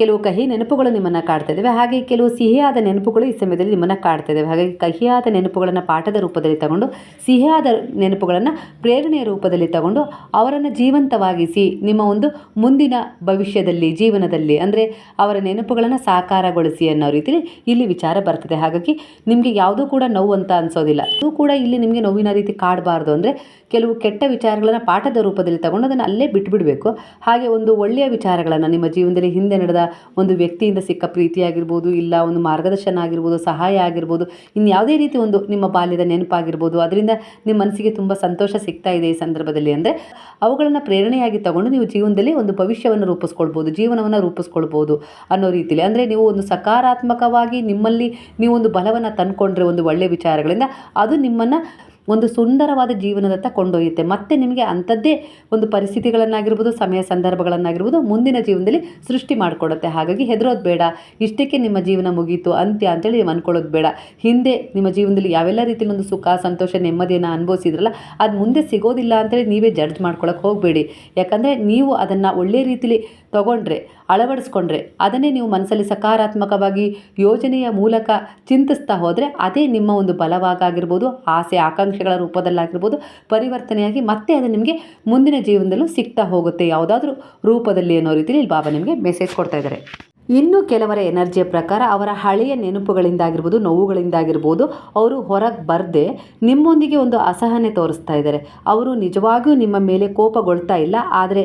ಕೆಲವು ಕಹಿ ನೆನಪುಗಳು ನಿಮ್ಮನ್ನು ಕಾಡ್ತಾ ಇದ್ದಾವೆ ಹಾಗೆ ಕೆಲವು ಸಿಹಿಯಾದ ನೆನಪುಗಳು ಈ ಸಮಯದಲ್ಲಿ ನಿಮ್ಮನ್ನು ಕಾಡ್ತಾ ಇದ್ದಾವೆ ಹಾಗಾಗಿ ಕಹಿಯಾದ ನೆನಪುಗಳನ್ನು ಪಾಠದ ರೂಪದಲ್ಲಿ ತಗೊಂಡು, ಸಿಹಿಯಾದ ನೆನಪುಗಳನ್ನು ಪ್ರೇರಣೆಯ ರೂಪದಲ್ಲಿ ತಗೊಂಡು, ಅವರನ್ನು ಜೀವಂತವಾಗಿಸಿ ನಿಮ್ಮ ಒಂದು ಮುಂದಿನ ಭವಿಷ್ಯದಲ್ಲಿ, ಜೀವನದಲ್ಲಿ, ಅಂದರೆ ಅವರ ನೆನಪುಗಳನ್ನು ಸಾಕಾರಗೊಳಿಸಿ ಅನ್ನೋ ರೀತಿಯಲ್ಲಿ ಇಲ್ಲಿ ವಿಚಾರ ಬರ್ತದೆ. ಹಾಗಾಗಿ ನಿಮಗೆ ಯಾವುದೂ ಕೂಡ ನೋವು ಅಂತ ಅನಿಸೋದಿಲ್ಲ. ಅದು ಕೂಡ ಇಲ್ಲಿ ನಿಮಗೆ ನೋವಿನ ರೀತಿ ಕಾಡಬಾರ್ದು. ಅಂದರೆ ಕೆಲವು ಕೆಟ್ಟ ವಿಚಾರಗಳನ್ನು ಪಾಠದ ರೂಪದಲ್ಲಿ ತಗೊಂಡು ಅದನ್ನು ಅಲ್ಲೇ ಬಿಟ್ಟುಬಿಡಬೇಕು ಹಾಗೆ ಒಂದು ಒಳ್ಳೆಯ ವಿಚಾರಗಳನ್ನು ನಿಮ್ಮ ಜೀವನದಲ್ಲಿ ಹಿಂದೆ ನಡೆದ ಒಂದು ವ್ಯಕ್ತಿಯಿಂದ ಸಿಕ್ಕ ಪ್ರೀತಿಯಾಗಿರ್ಬೋದು ಇಲ್ಲ ಒಂದು ಮಾರ್ಗದರ್ಶನ ಆಗಿರ್ಬೋದು, ಸಹಾಯ ಆಗಿರ್ಬೋದು ಇನ್ನು ಯಾವುದೇ ರೀತಿ ಒಂದು ನಿಮ್ಮ ಬಾಲ್ಯದ ನೆನಪಾಗಿರ್ಬೋದು, ಅದರಿಂದ ನಿಮ್ಮ ಮನಸ್ಸಿಗೆ ತುಂಬ ಸಂತೋಷ ಸಿಗ್ತಾ ಇದೆ ಈ ಸಂದರ್ಭದಲ್ಲಿ ಅಂದರೆ, ಅವುಗಳನ್ನು ಪ್ರೇರಣೆಯಾಗಿ ತಗೊಂಡು ನೀವು ಜೀವನದಲ್ಲಿ ಒಂದು ಭವಿಷ್ಯವನ್ನು ರೂಪಿಸ್ಕೊಳ್ಬೋದು, ಜೀವನವನ್ನು ರೂಪಿಸ್ಕೊಳ್ಬೋದು ಅನ್ನೋ ರೀತಿಯಲ್ಲಿ ಅಂದರೆ ನೀವು ಒಂದು ಸಕಾರಾತ್ಮಕವಾಗಿ ನಿಮ್ಮಲ್ಲಿ ನೀವು ಒಂದು ಬಲವನ್ನು ತಂದುಕೊಂಡ್ರೆ ಒಂದು ಒಳ್ಳೆಯ ವಿಚಾರಗಳಿಂದ, ಅದು ನಿಮ್ಮನ್ನು ಒಂದು ಸುಂದರವಾದ ಜೀವನದತ್ತ ಕೊಂಡೊಯ್ಯುತ್ತೆ. ಮತ್ತೆ ನಿಮಗೆ ಅಂಥದ್ದೇ ಒಂದು ಪರಿಸ್ಥಿತಿಗಳನ್ನಾಗಿರ್ಬೋದು, ಸಮಯ ಸಂದರ್ಭಗಳನ್ನಾಗಿರ್ಬೋದು ಮುಂದಿನ ಜೀವನದಲ್ಲಿ ಸೃಷ್ಟಿ ಮಾಡಿಕೊಡುತ್ತೆ. ಹಾಗಾಗಿ ಹೆದರೋದು ಬೇಡ, ಇಷ್ಟಕ್ಕೆ ನಿಮ್ಮ ಜೀವನ ಮುಗಿಯಿತು ಅಂತ್ಯ ಅಂತೇಳಿ ನೀವು ಅಂದ್ಕೊಳ್ಳೋದು ಬೇಡ. ಹಿಂದೆ ನಿಮ್ಮ ಜೀವನದಲ್ಲಿ ಯಾವೆಲ್ಲ ರೀತಿಯಲ್ಲಿ ಒಂದು ಸುಖ, ಸಂತೋಷ, ನೆಮ್ಮದಿಯನ್ನು ಅನುಭವಿಸಿದ್ರಲ್ಲ, ಅದು ಮುಂದೆ ಸಿಗೋದಿಲ್ಲ ಅಂತೇಳಿ ನೀವೇ ಜಡ್ಜ್ ಮಾಡ್ಕೊಳಕ್ಕೆ ಹೋಗಬೇಡಿ. ಯಾಕಂದರೆ ನೀವು ಅದನ್ನು ಒಳ್ಳೆಯ ರೀತಿಲಿ ತಗೊಂಡ್ರೆ ಅಳವಡಿಸ್ಕೊಂಡ್ರೆ, ಅದನ್ನೇ ನೀವು ಮನಸ್ಸಲ್ಲಿ ಸಕಾರಾತ್ಮಕವಾಗಿ ಯೋಜನೆಯ ಮೂಲಕ ಚಿಂತಿಸ್ತಾ ಹೋದರೆ ಅದೇ ನಿಮ್ಮ ಒಂದು ಬಲವಾಗಿರ್ಬೋದು ಆಸೆ, ಆಕಾಂಕ್ಷೆಗಳ ರೂಪದಲ್ಲಾಗಿರ್ಬೋದು, ಪರಿವರ್ತನೆಯಾಗಿ ಮತ್ತೆ ಅದು ನಿಮಗೆ ಮುಂದಿನ ಜೀವನದಲ್ಲೂ ಸಿಗ್ತಾ ಹೋಗುತ್ತೆ. ಯಾವುದಾದ್ರೂ ರೂಪದಲ್ಲಿ ಅನ್ನೋ ರೀತಿಯಲ್ಲಿ ಬಾಬಾ ನಿಮಗೆ ಮೆಸೇಜ್ ಕೊಡ್ತಾ ಇದ್ದಾರೆ. ಇನ್ನು ಕೆಲವರ ಎನರ್ಜಿಯ ಪ್ರಕಾರ ಅವರ ಹಳೆಯ ನೆನಪುಗಳಿಂದಾಗಿರ್ಬೋದು, ನೋವುಗಳಿಂದಾಗಿರ್ಬೋದು, ಅವರು ಹೊರಗೆ ಬರದೆ ನಿಮ್ಮೊಂದಿಗೆ ಒಂದು ಅಸಹನೆ ತೋರಿಸ್ತಾ ಇದ್ದಾರೆ. ಅವರು ನಿಜವಾಗಿಯೂ ನಿಮ್ಮ ಮೇಲೆ ಕೋಪಗೊಳ್ತಾ ಇಲ್ಲ, ಆದರೆ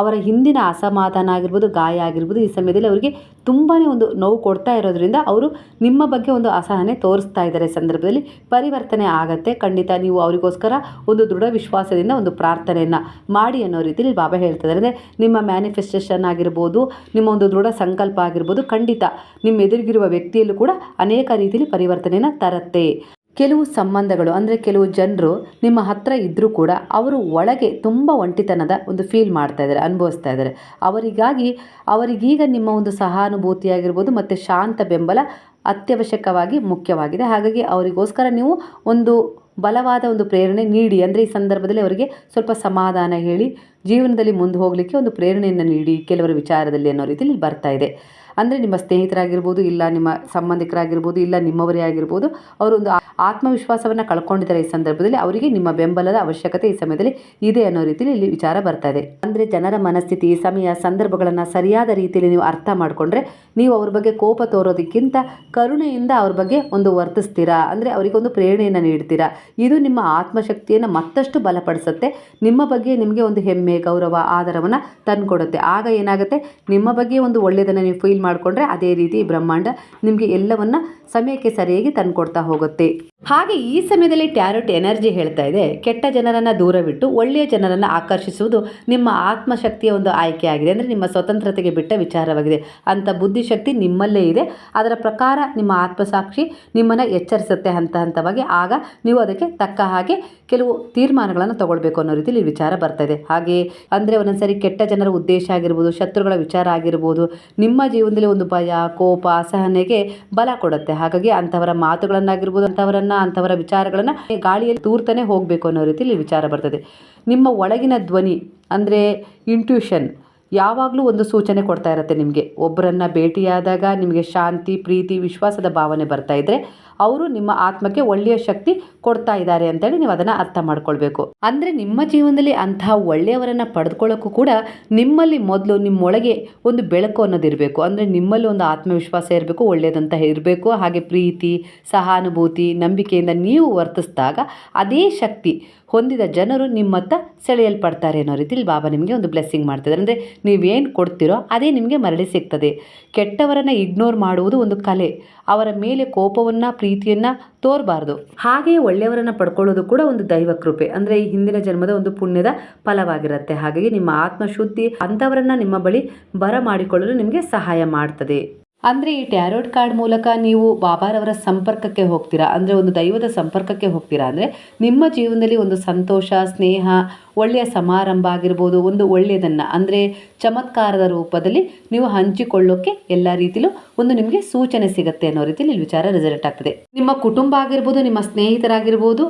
ಅವರ ಹಿಂದಿನ ಅಸಮಾಧಾನ ಆಗಿರ್ಬೋದು ಗಾಯ ಆಗಿರ್ಬೋದು, ಈ ಸಮಯದಲ್ಲಿ ಅವರಿಗೆ ತುಂಬಾ ಒಂದು ನೋವು ಕೊಡ್ತಾ ಇರೋದ್ರಿಂದ ಅವರು ನಿಮ್ಮ ಬಗ್ಗೆ ಒಂದು ಅಸಹನೆ ತೋರಿಸ್ತಾ ಇದ್ದಾರೆ. ಸಂದರ್ಭದಲ್ಲಿ ಪರಿವರ್ತನೆ ಆಗತ್ತೆ. ಖಂಡಿತ ನೀವು ಅವರಿಗೋಸ್ಕರ ಒಂದು ದೃಢ ವಿಶ್ವಾಸದಿಂದ ಒಂದು ಪ್ರಾರ್ಥನೆಯನ್ನು ಮಾಡಿ ಅನ್ನೋ ರೀತಿಯಲ್ಲಿ ಬಾಬಾ ಹೇಳ್ತಿದ್ದಾರೆ ಅಂದರೆ ನಿಮ್ಮ ಮ್ಯಾನಿಫೆಸ್ಟೇಷನ್ ಆಗಿರ್ಬೋದು, ನಿಮ್ಮ ಒಂದು ದೃಢ ಸಂಕಲ್ಪ ಆಗಿರ್ಬೋದು ಖಂಡಿತ ನಿಮ್ಮ ಎದುರಿಗಿರುವ ವ್ಯಕ್ತಿಯಲ್ಲೂ ಕೂಡ ಅನೇಕ ರೀತಿಯಲ್ಲಿ ಪರಿವರ್ತನೆಯನ್ನು ತರುತ್ತೆ. ಕೆಲವು ಸಂಬಂಧಗಳು ಅಂದರೆ ಕೆಲವು ಜನರು ನಿಮ್ಮ ಹತ್ರ ಇದ್ದರೂ ಕೂಡ ಅವರು ಒಳಗೆ ತುಂಬ ಒಂಟಿತನದ ಒಂದು ಫೀಲ್ ಮಾಡ್ತಾ ಇದ್ದಾರೆ, ಅನುಭವಿಸ್ತಾ ಇದ್ದಾರೆ. ಅವರಿಗಾಗಿ, ಅವರಿಗೀಗ ನಿಮ್ಮ ಒಂದು ಸಹಾನುಭೂತಿಯಾಗಿರ್ಬೋದು ಮತ್ತು ಶಾಂತ ಬೆಂಬಲ ಅತ್ಯವಶ್ಯಕವಾಗಿ ಮುಖ್ಯವಾಗಿದೆ. ಹಾಗಾಗಿ ಅವರಿಗೋಸ್ಕರ ನೀವು ಒಂದು ಬಲವಾದ ಒಂದು ಪ್ರೇರಣೆ ನೀಡಿ. ಅಂದರೆ ಈ ಸಂದರ್ಭದಲ್ಲಿ ಅವರಿಗೆ ಸ್ವಲ್ಪ ಸಮಾಧಾನ ಹೇಳಿ ಜೀವನದಲ್ಲಿ ಮುಂದೆ ಹೋಗಲಿಕ್ಕೆ ಒಂದು ಪ್ರೇರಣೆಯನ್ನು ನೀಡಿ ಕೆಲವರ ವಿಚಾರದಲ್ಲಿ ಅನ್ನೋ ರೀತಿಯಲ್ಲಿ ಬರ್ತಾ ಇದೆ. ಅಂದರೆ ನಿಮ್ಮ ಸ್ನೇಹಿತರಾಗಿರ್ಬೋದು, ಇಲ್ಲ ನಿಮ್ಮ ಸಂಬಂಧಿಕರಾಗಿರ್ಬೋದು, ಇಲ್ಲ ನಿಮ್ಮವರೇ ಆಗಿರ್ಬೋದು ಅವರೊಂದು ಆತ್ಮವಿಶ್ವಾಸವನ್ನು ಕಳ್ಕೊಂಡಿದ್ದಾರೆ ಈ ಸಂದರ್ಭದಲ್ಲಿ, ಅವರಿಗೆ ನಿಮ್ಮ ಬೆಂಬಲದ ಅವಶ್ಯಕತೆ ಈ ಸಮಯದಲ್ಲಿ ಇದೆ ಅನ್ನೋ ರೀತಿಯಲ್ಲಿ ಇಲ್ಲಿ ವಿಚಾರ ಬರ್ತಾ ಇದೆ. ಅಂದರೆ ಜನರ ಮನಸ್ಥಿತಿ ಸಮಯ ಸಂದರ್ಭಗಳನ್ನು ಸರಿಯಾದ ರೀತಿಯಲ್ಲಿ ನೀವು ಅರ್ಥ ಮಾಡಿಕೊಂಡ್ರೆ, ನೀವು ಅವ್ರ ಬಗ್ಗೆ ಕೋಪ ತೋರೋದಕ್ಕಿಂತ ಕರುಣೆಯಿಂದ ಅವ್ರ ಬಗ್ಗೆ ಒಂದು ವರ್ತಿಸ್ತೀರಾ? ಅಂದರೆ ಅವರಿಗೊಂದು ಪ್ರೇರಣೆಯನ್ನು ನೀಡ್ತೀರಾ? ಇದು ನಿಮ್ಮ ಆತ್ಮಶಕ್ತಿಯನ್ನು ಮತ್ತಷ್ಟು ಬಲಪಡಿಸುತ್ತೆ, ನಿಮ್ಮ ಬಗ್ಗೆ ನಿಮಗೆ ಒಂದು ಹೆಮ್ಮೆ, ಗೌರವ ಆಧಾರವನ್ನು ತಂದುಕೊಡುತ್ತೆ. ಆಗ ಏನಾಗುತ್ತೆ? ನಿಮ್ಮ ಬಗ್ಗೆ ಒಂದು ಒಳ್ಳೆಯದನ್ನು ನೀವು ಫೀಲ್ ಮಾಡಿಕೊಂಡ್ರೆ ಅದೇ ರೀತಿ ಬ್ರಹ್ಮಾಂಡ ನಿಮಗೆ ಎಲ್ಲವನ್ನು ಸಮಯಕ್ಕೆ ಸರಿಯಾಗಿ ತಂದುಕೊಡ್ತಾ ಹೋಗುತ್ತೆ. ಹಾಗೆ ಈ ಸಮಯದಲ್ಲಿ ಟ್ಯಾರೋಟ್ ಎನರ್ಜಿ ಹೇಳ್ತಾ ಇದೆ. ಕೆಟ್ಟ ಜನರನ್ನು ದೂರವಿಟ್ಟು ಒಳ್ಳೆಯ ಜನರನ್ನು ಆಕರ್ಷಿಸುವುದು ನಿಮ್ಮ ಆತ್ಮಶಕ್ತಿಯ ಒಂದು ಆಯ್ಕೆ ಆಗಿದೆ. ಅಂದರೆ ನಿಮ್ಮ ಸ್ವತಂತ್ರತೆಗೆ ಬಿಟ್ಟ ವಿಚಾರವಾಗಿದೆ. ಅಂಥ ಬುದ್ಧಿಶಕ್ತಿ ನಿಮ್ಮಲ್ಲೇ ಇದೆ. ಅದರ ಪ್ರಕಾರ ನಿಮ್ಮ ಆತ್ಮಸಾಕ್ಷಿ ನಿಮ್ಮನ್ನು ಎಚ್ಚರಿಸುತ್ತೆ ಹಂತ ಹಂತವಾಗಿ. ಆಗ ನೀವು ಅದಕ್ಕೆ ತಕ್ಕ ಹಾಗೆ ಕೆಲವು ತೀರ್ಮಾನಗಳನ್ನು ತಗೊಳ್ಬೇಕು ಅನ್ನೋ ರೀತಿಯಲ್ಲಿ ವಿಚಾರ ಬರ್ತಾ ಇದೆ. ಹಾಗೆ ಅಂದರೆ ಒಂದೊಂದ್ಸರಿ ಕೆಟ್ಟ ಜನರ ಉದ್ದೇಶ ಆಗಿರ್ಬೋದು, ಶತ್ರುಗಳ ವಿಚಾರ ಆಗಿರ್ಬೋದು, ನಿಮ್ಮ ಜೀವನದಲ್ಲಿ ಒಂದು ಭಯ, ಕೋಪ, ಅಸಹನೆಗೆ ಬಲ ಕೊಡುತ್ತೆ. ಹಾಗಾಗಿ ಅಂಥವರ ಮಾತುಗಳನ್ನಾಗಿರ್ಬೋದು, ಅಂಥವರನ್ನ ಅಂಥವರ ವಿಚಾರಗಳನ್ನು ಗಾಳಿಯಲ್ಲಿ ತೂರ್ತಾನೆ ಹೋಗಬೇಕು ಅನ್ನೋ ರೀತಿಯಲ್ಲಿ ವಿಚಾರ ಬರ್ತದೆ. ನಿಮ್ಮ ಒಳಗಿನ ಧ್ವನಿ ಅಂದರೆ ಇಂಟ್ಯೂಷನ್ ಯಾವಾಗಲೂ ಒಂದು ಸೂಚನೆ ಕೊಡ್ತಾ ಇರುತ್ತೆ ನಿಮಗೆ. ಒಬ್ಬರನ್ನು ಭೇಟಿಯಾದಾಗ ನಿಮಗೆ ಶಾಂತಿ, ಪ್ರೀತಿ, ವಿಶ್ವಾಸದ ಭಾವನೆ ಬರ್ತಾ ಇದ್ದರೆ ಅವರು ನಿಮ್ಮ ಆತ್ಮಕ್ಕೆ ಒಳ್ಳೆಯ ಶಕ್ತಿ ಕೊಡ್ತಾ ಇದ್ದಾರೆ ಅಂತೇಳಿ ನೀವು ಅದನ್ನು ಅರ್ಥ ಮಾಡ್ಕೊಳ್ಬೇಕು. ಅಂದರೆ ನಿಮ್ಮ ಜೀವನದಲ್ಲಿ ಅಂತಹ ಒಳ್ಳೆಯವರನ್ನು ಪಡೆದುಕೊಳ್ಳೋಕ್ಕೂ ಕೂಡ ನಿಮ್ಮಲ್ಲಿ ಮೊದಲು ನಿಮ್ಮೊಳಗೆ ಒಂದು ಬೆಳಕು ಅನ್ನೋದಿರಬೇಕು ಅಂದರೆ ನಿಮ್ಮಲ್ಲಿ ಒಂದು ಆತ್ಮವಿಶ್ವಾಸ ಇರಬೇಕು, ಒಳ್ಳೆಯದಂತ ಇರಬೇಕು. ಹಾಗೆ ಪ್ರೀತಿ, ಸಹಾನುಭೂತಿ, ನಂಬಿಕೆಯಿಂದ ನೀವು ವರ್ತಿಸಿದಾಗ ಅದೇ ಶಕ್ತಿ ಹೊಂದಿದ ಜನರು ನಿಮ್ಮತ್ತ ಸೆಳೆಯಲ್ಪಡ್ತಾರೆ ಅನ್ನೋ ರೀತಿಲಿ ಬಾಬಾ ನಿಮಗೆ ಒಂದು ಬ್ಲೆಸ್ಸಿಂಗ್ ಮಾಡ್ತಿದ್ದಾರೆ. ಅಂದರೆ ನೀವೇನು ಕೊಡ್ತೀರೋ ಅದೇ ನಿಮಗೆ ಮರಳಿ ಸಿಗ್ತದೆ. ಕೆಟ್ಟವರನ್ನು ಇಗ್ನೋರ್ ಮಾಡುವುದು ಒಂದು ಕಲೆ. ಅವರ ಮೇಲೆ ಕೋಪವನ್ನು, ಪ್ರೀತಿಯನ್ನು ತೋರಬಾರ್ದು. ಹಾಗೆಯೇ ಒಳ್ಳೆಯವರನ್ನು ಪಡ್ಕೊಳ್ಳೋದು ಕೂಡ ಒಂದು ದೈವ ಕೃಪೆ. ಅಂದರೆ ಈ ಹಿಂದಿನ ಜನ್ಮದ ಒಂದು ಪುಣ್ಯದ ಫಲವಾಗಿರುತ್ತೆ. ಹಾಗಾಗಿ ನಿಮ್ಮ ಆತ್ಮಶುದ್ಧಿ ಅಂಥವರನ್ನು ನಿಮ್ಮ ಬಳಿ ಬರ ಮಾಡಿಕೊಳ್ಳಲು ನಿಮಗೆ ಸಹಾಯ ಮಾಡ್ತದೆ. ಅಂದರೆ ಈ ಟ್ಯಾರೋಟ್ ಕಾರ್ಡ್ ಮೂಲಕ ನೀವು ಬಾಬಾರವರ ಸಂಪರ್ಕಕ್ಕೆ ಹೋಗ್ತೀರಾ? ಅಂದರೆ ಒಂದು ದೈವದ ಸಂಪರ್ಕಕ್ಕೆ ಹೋಗ್ತೀರಾ? ಅಂದರೆ ನಿಮ್ಮ ಜೀವನದಲ್ಲಿ ಒಂದು ಸಂತೋಷ, ಸ್ನೇಹ, ಒಳ್ಳೆಯ ಸಮಾರಂಭ ಆಗಿರ್ಬೋದು, ಒಂದು ಒಳ್ಳೆಯದನ್ನು, ಅಂದರೆ ಚಮತ್ಕಾರದ ರೂಪದಲ್ಲಿ ನೀವು ಹಂಚಿಕೊಳ್ಳೋಕ್ಕೆ ಎಲ್ಲ ರೀತಿಯಲ್ಲೂ ಒಂದು ನಿಮಗೆ ಸೂಚನೆ ಸಿಗುತ್ತೆ ಅನ್ನೋ ರೀತಿಯಲ್ಲಿ ವಿಚಾರ ರಿಸಲ್ಟ್ ಆಗ್ತದೆ. ನಿಮ್ಮ ಕುಟುಂಬ ಆಗಿರ್ಬೋದು, ನಿಮ್ಮ ಸ್ನೇಹಿತರಾಗಿರ್ಬೋದು,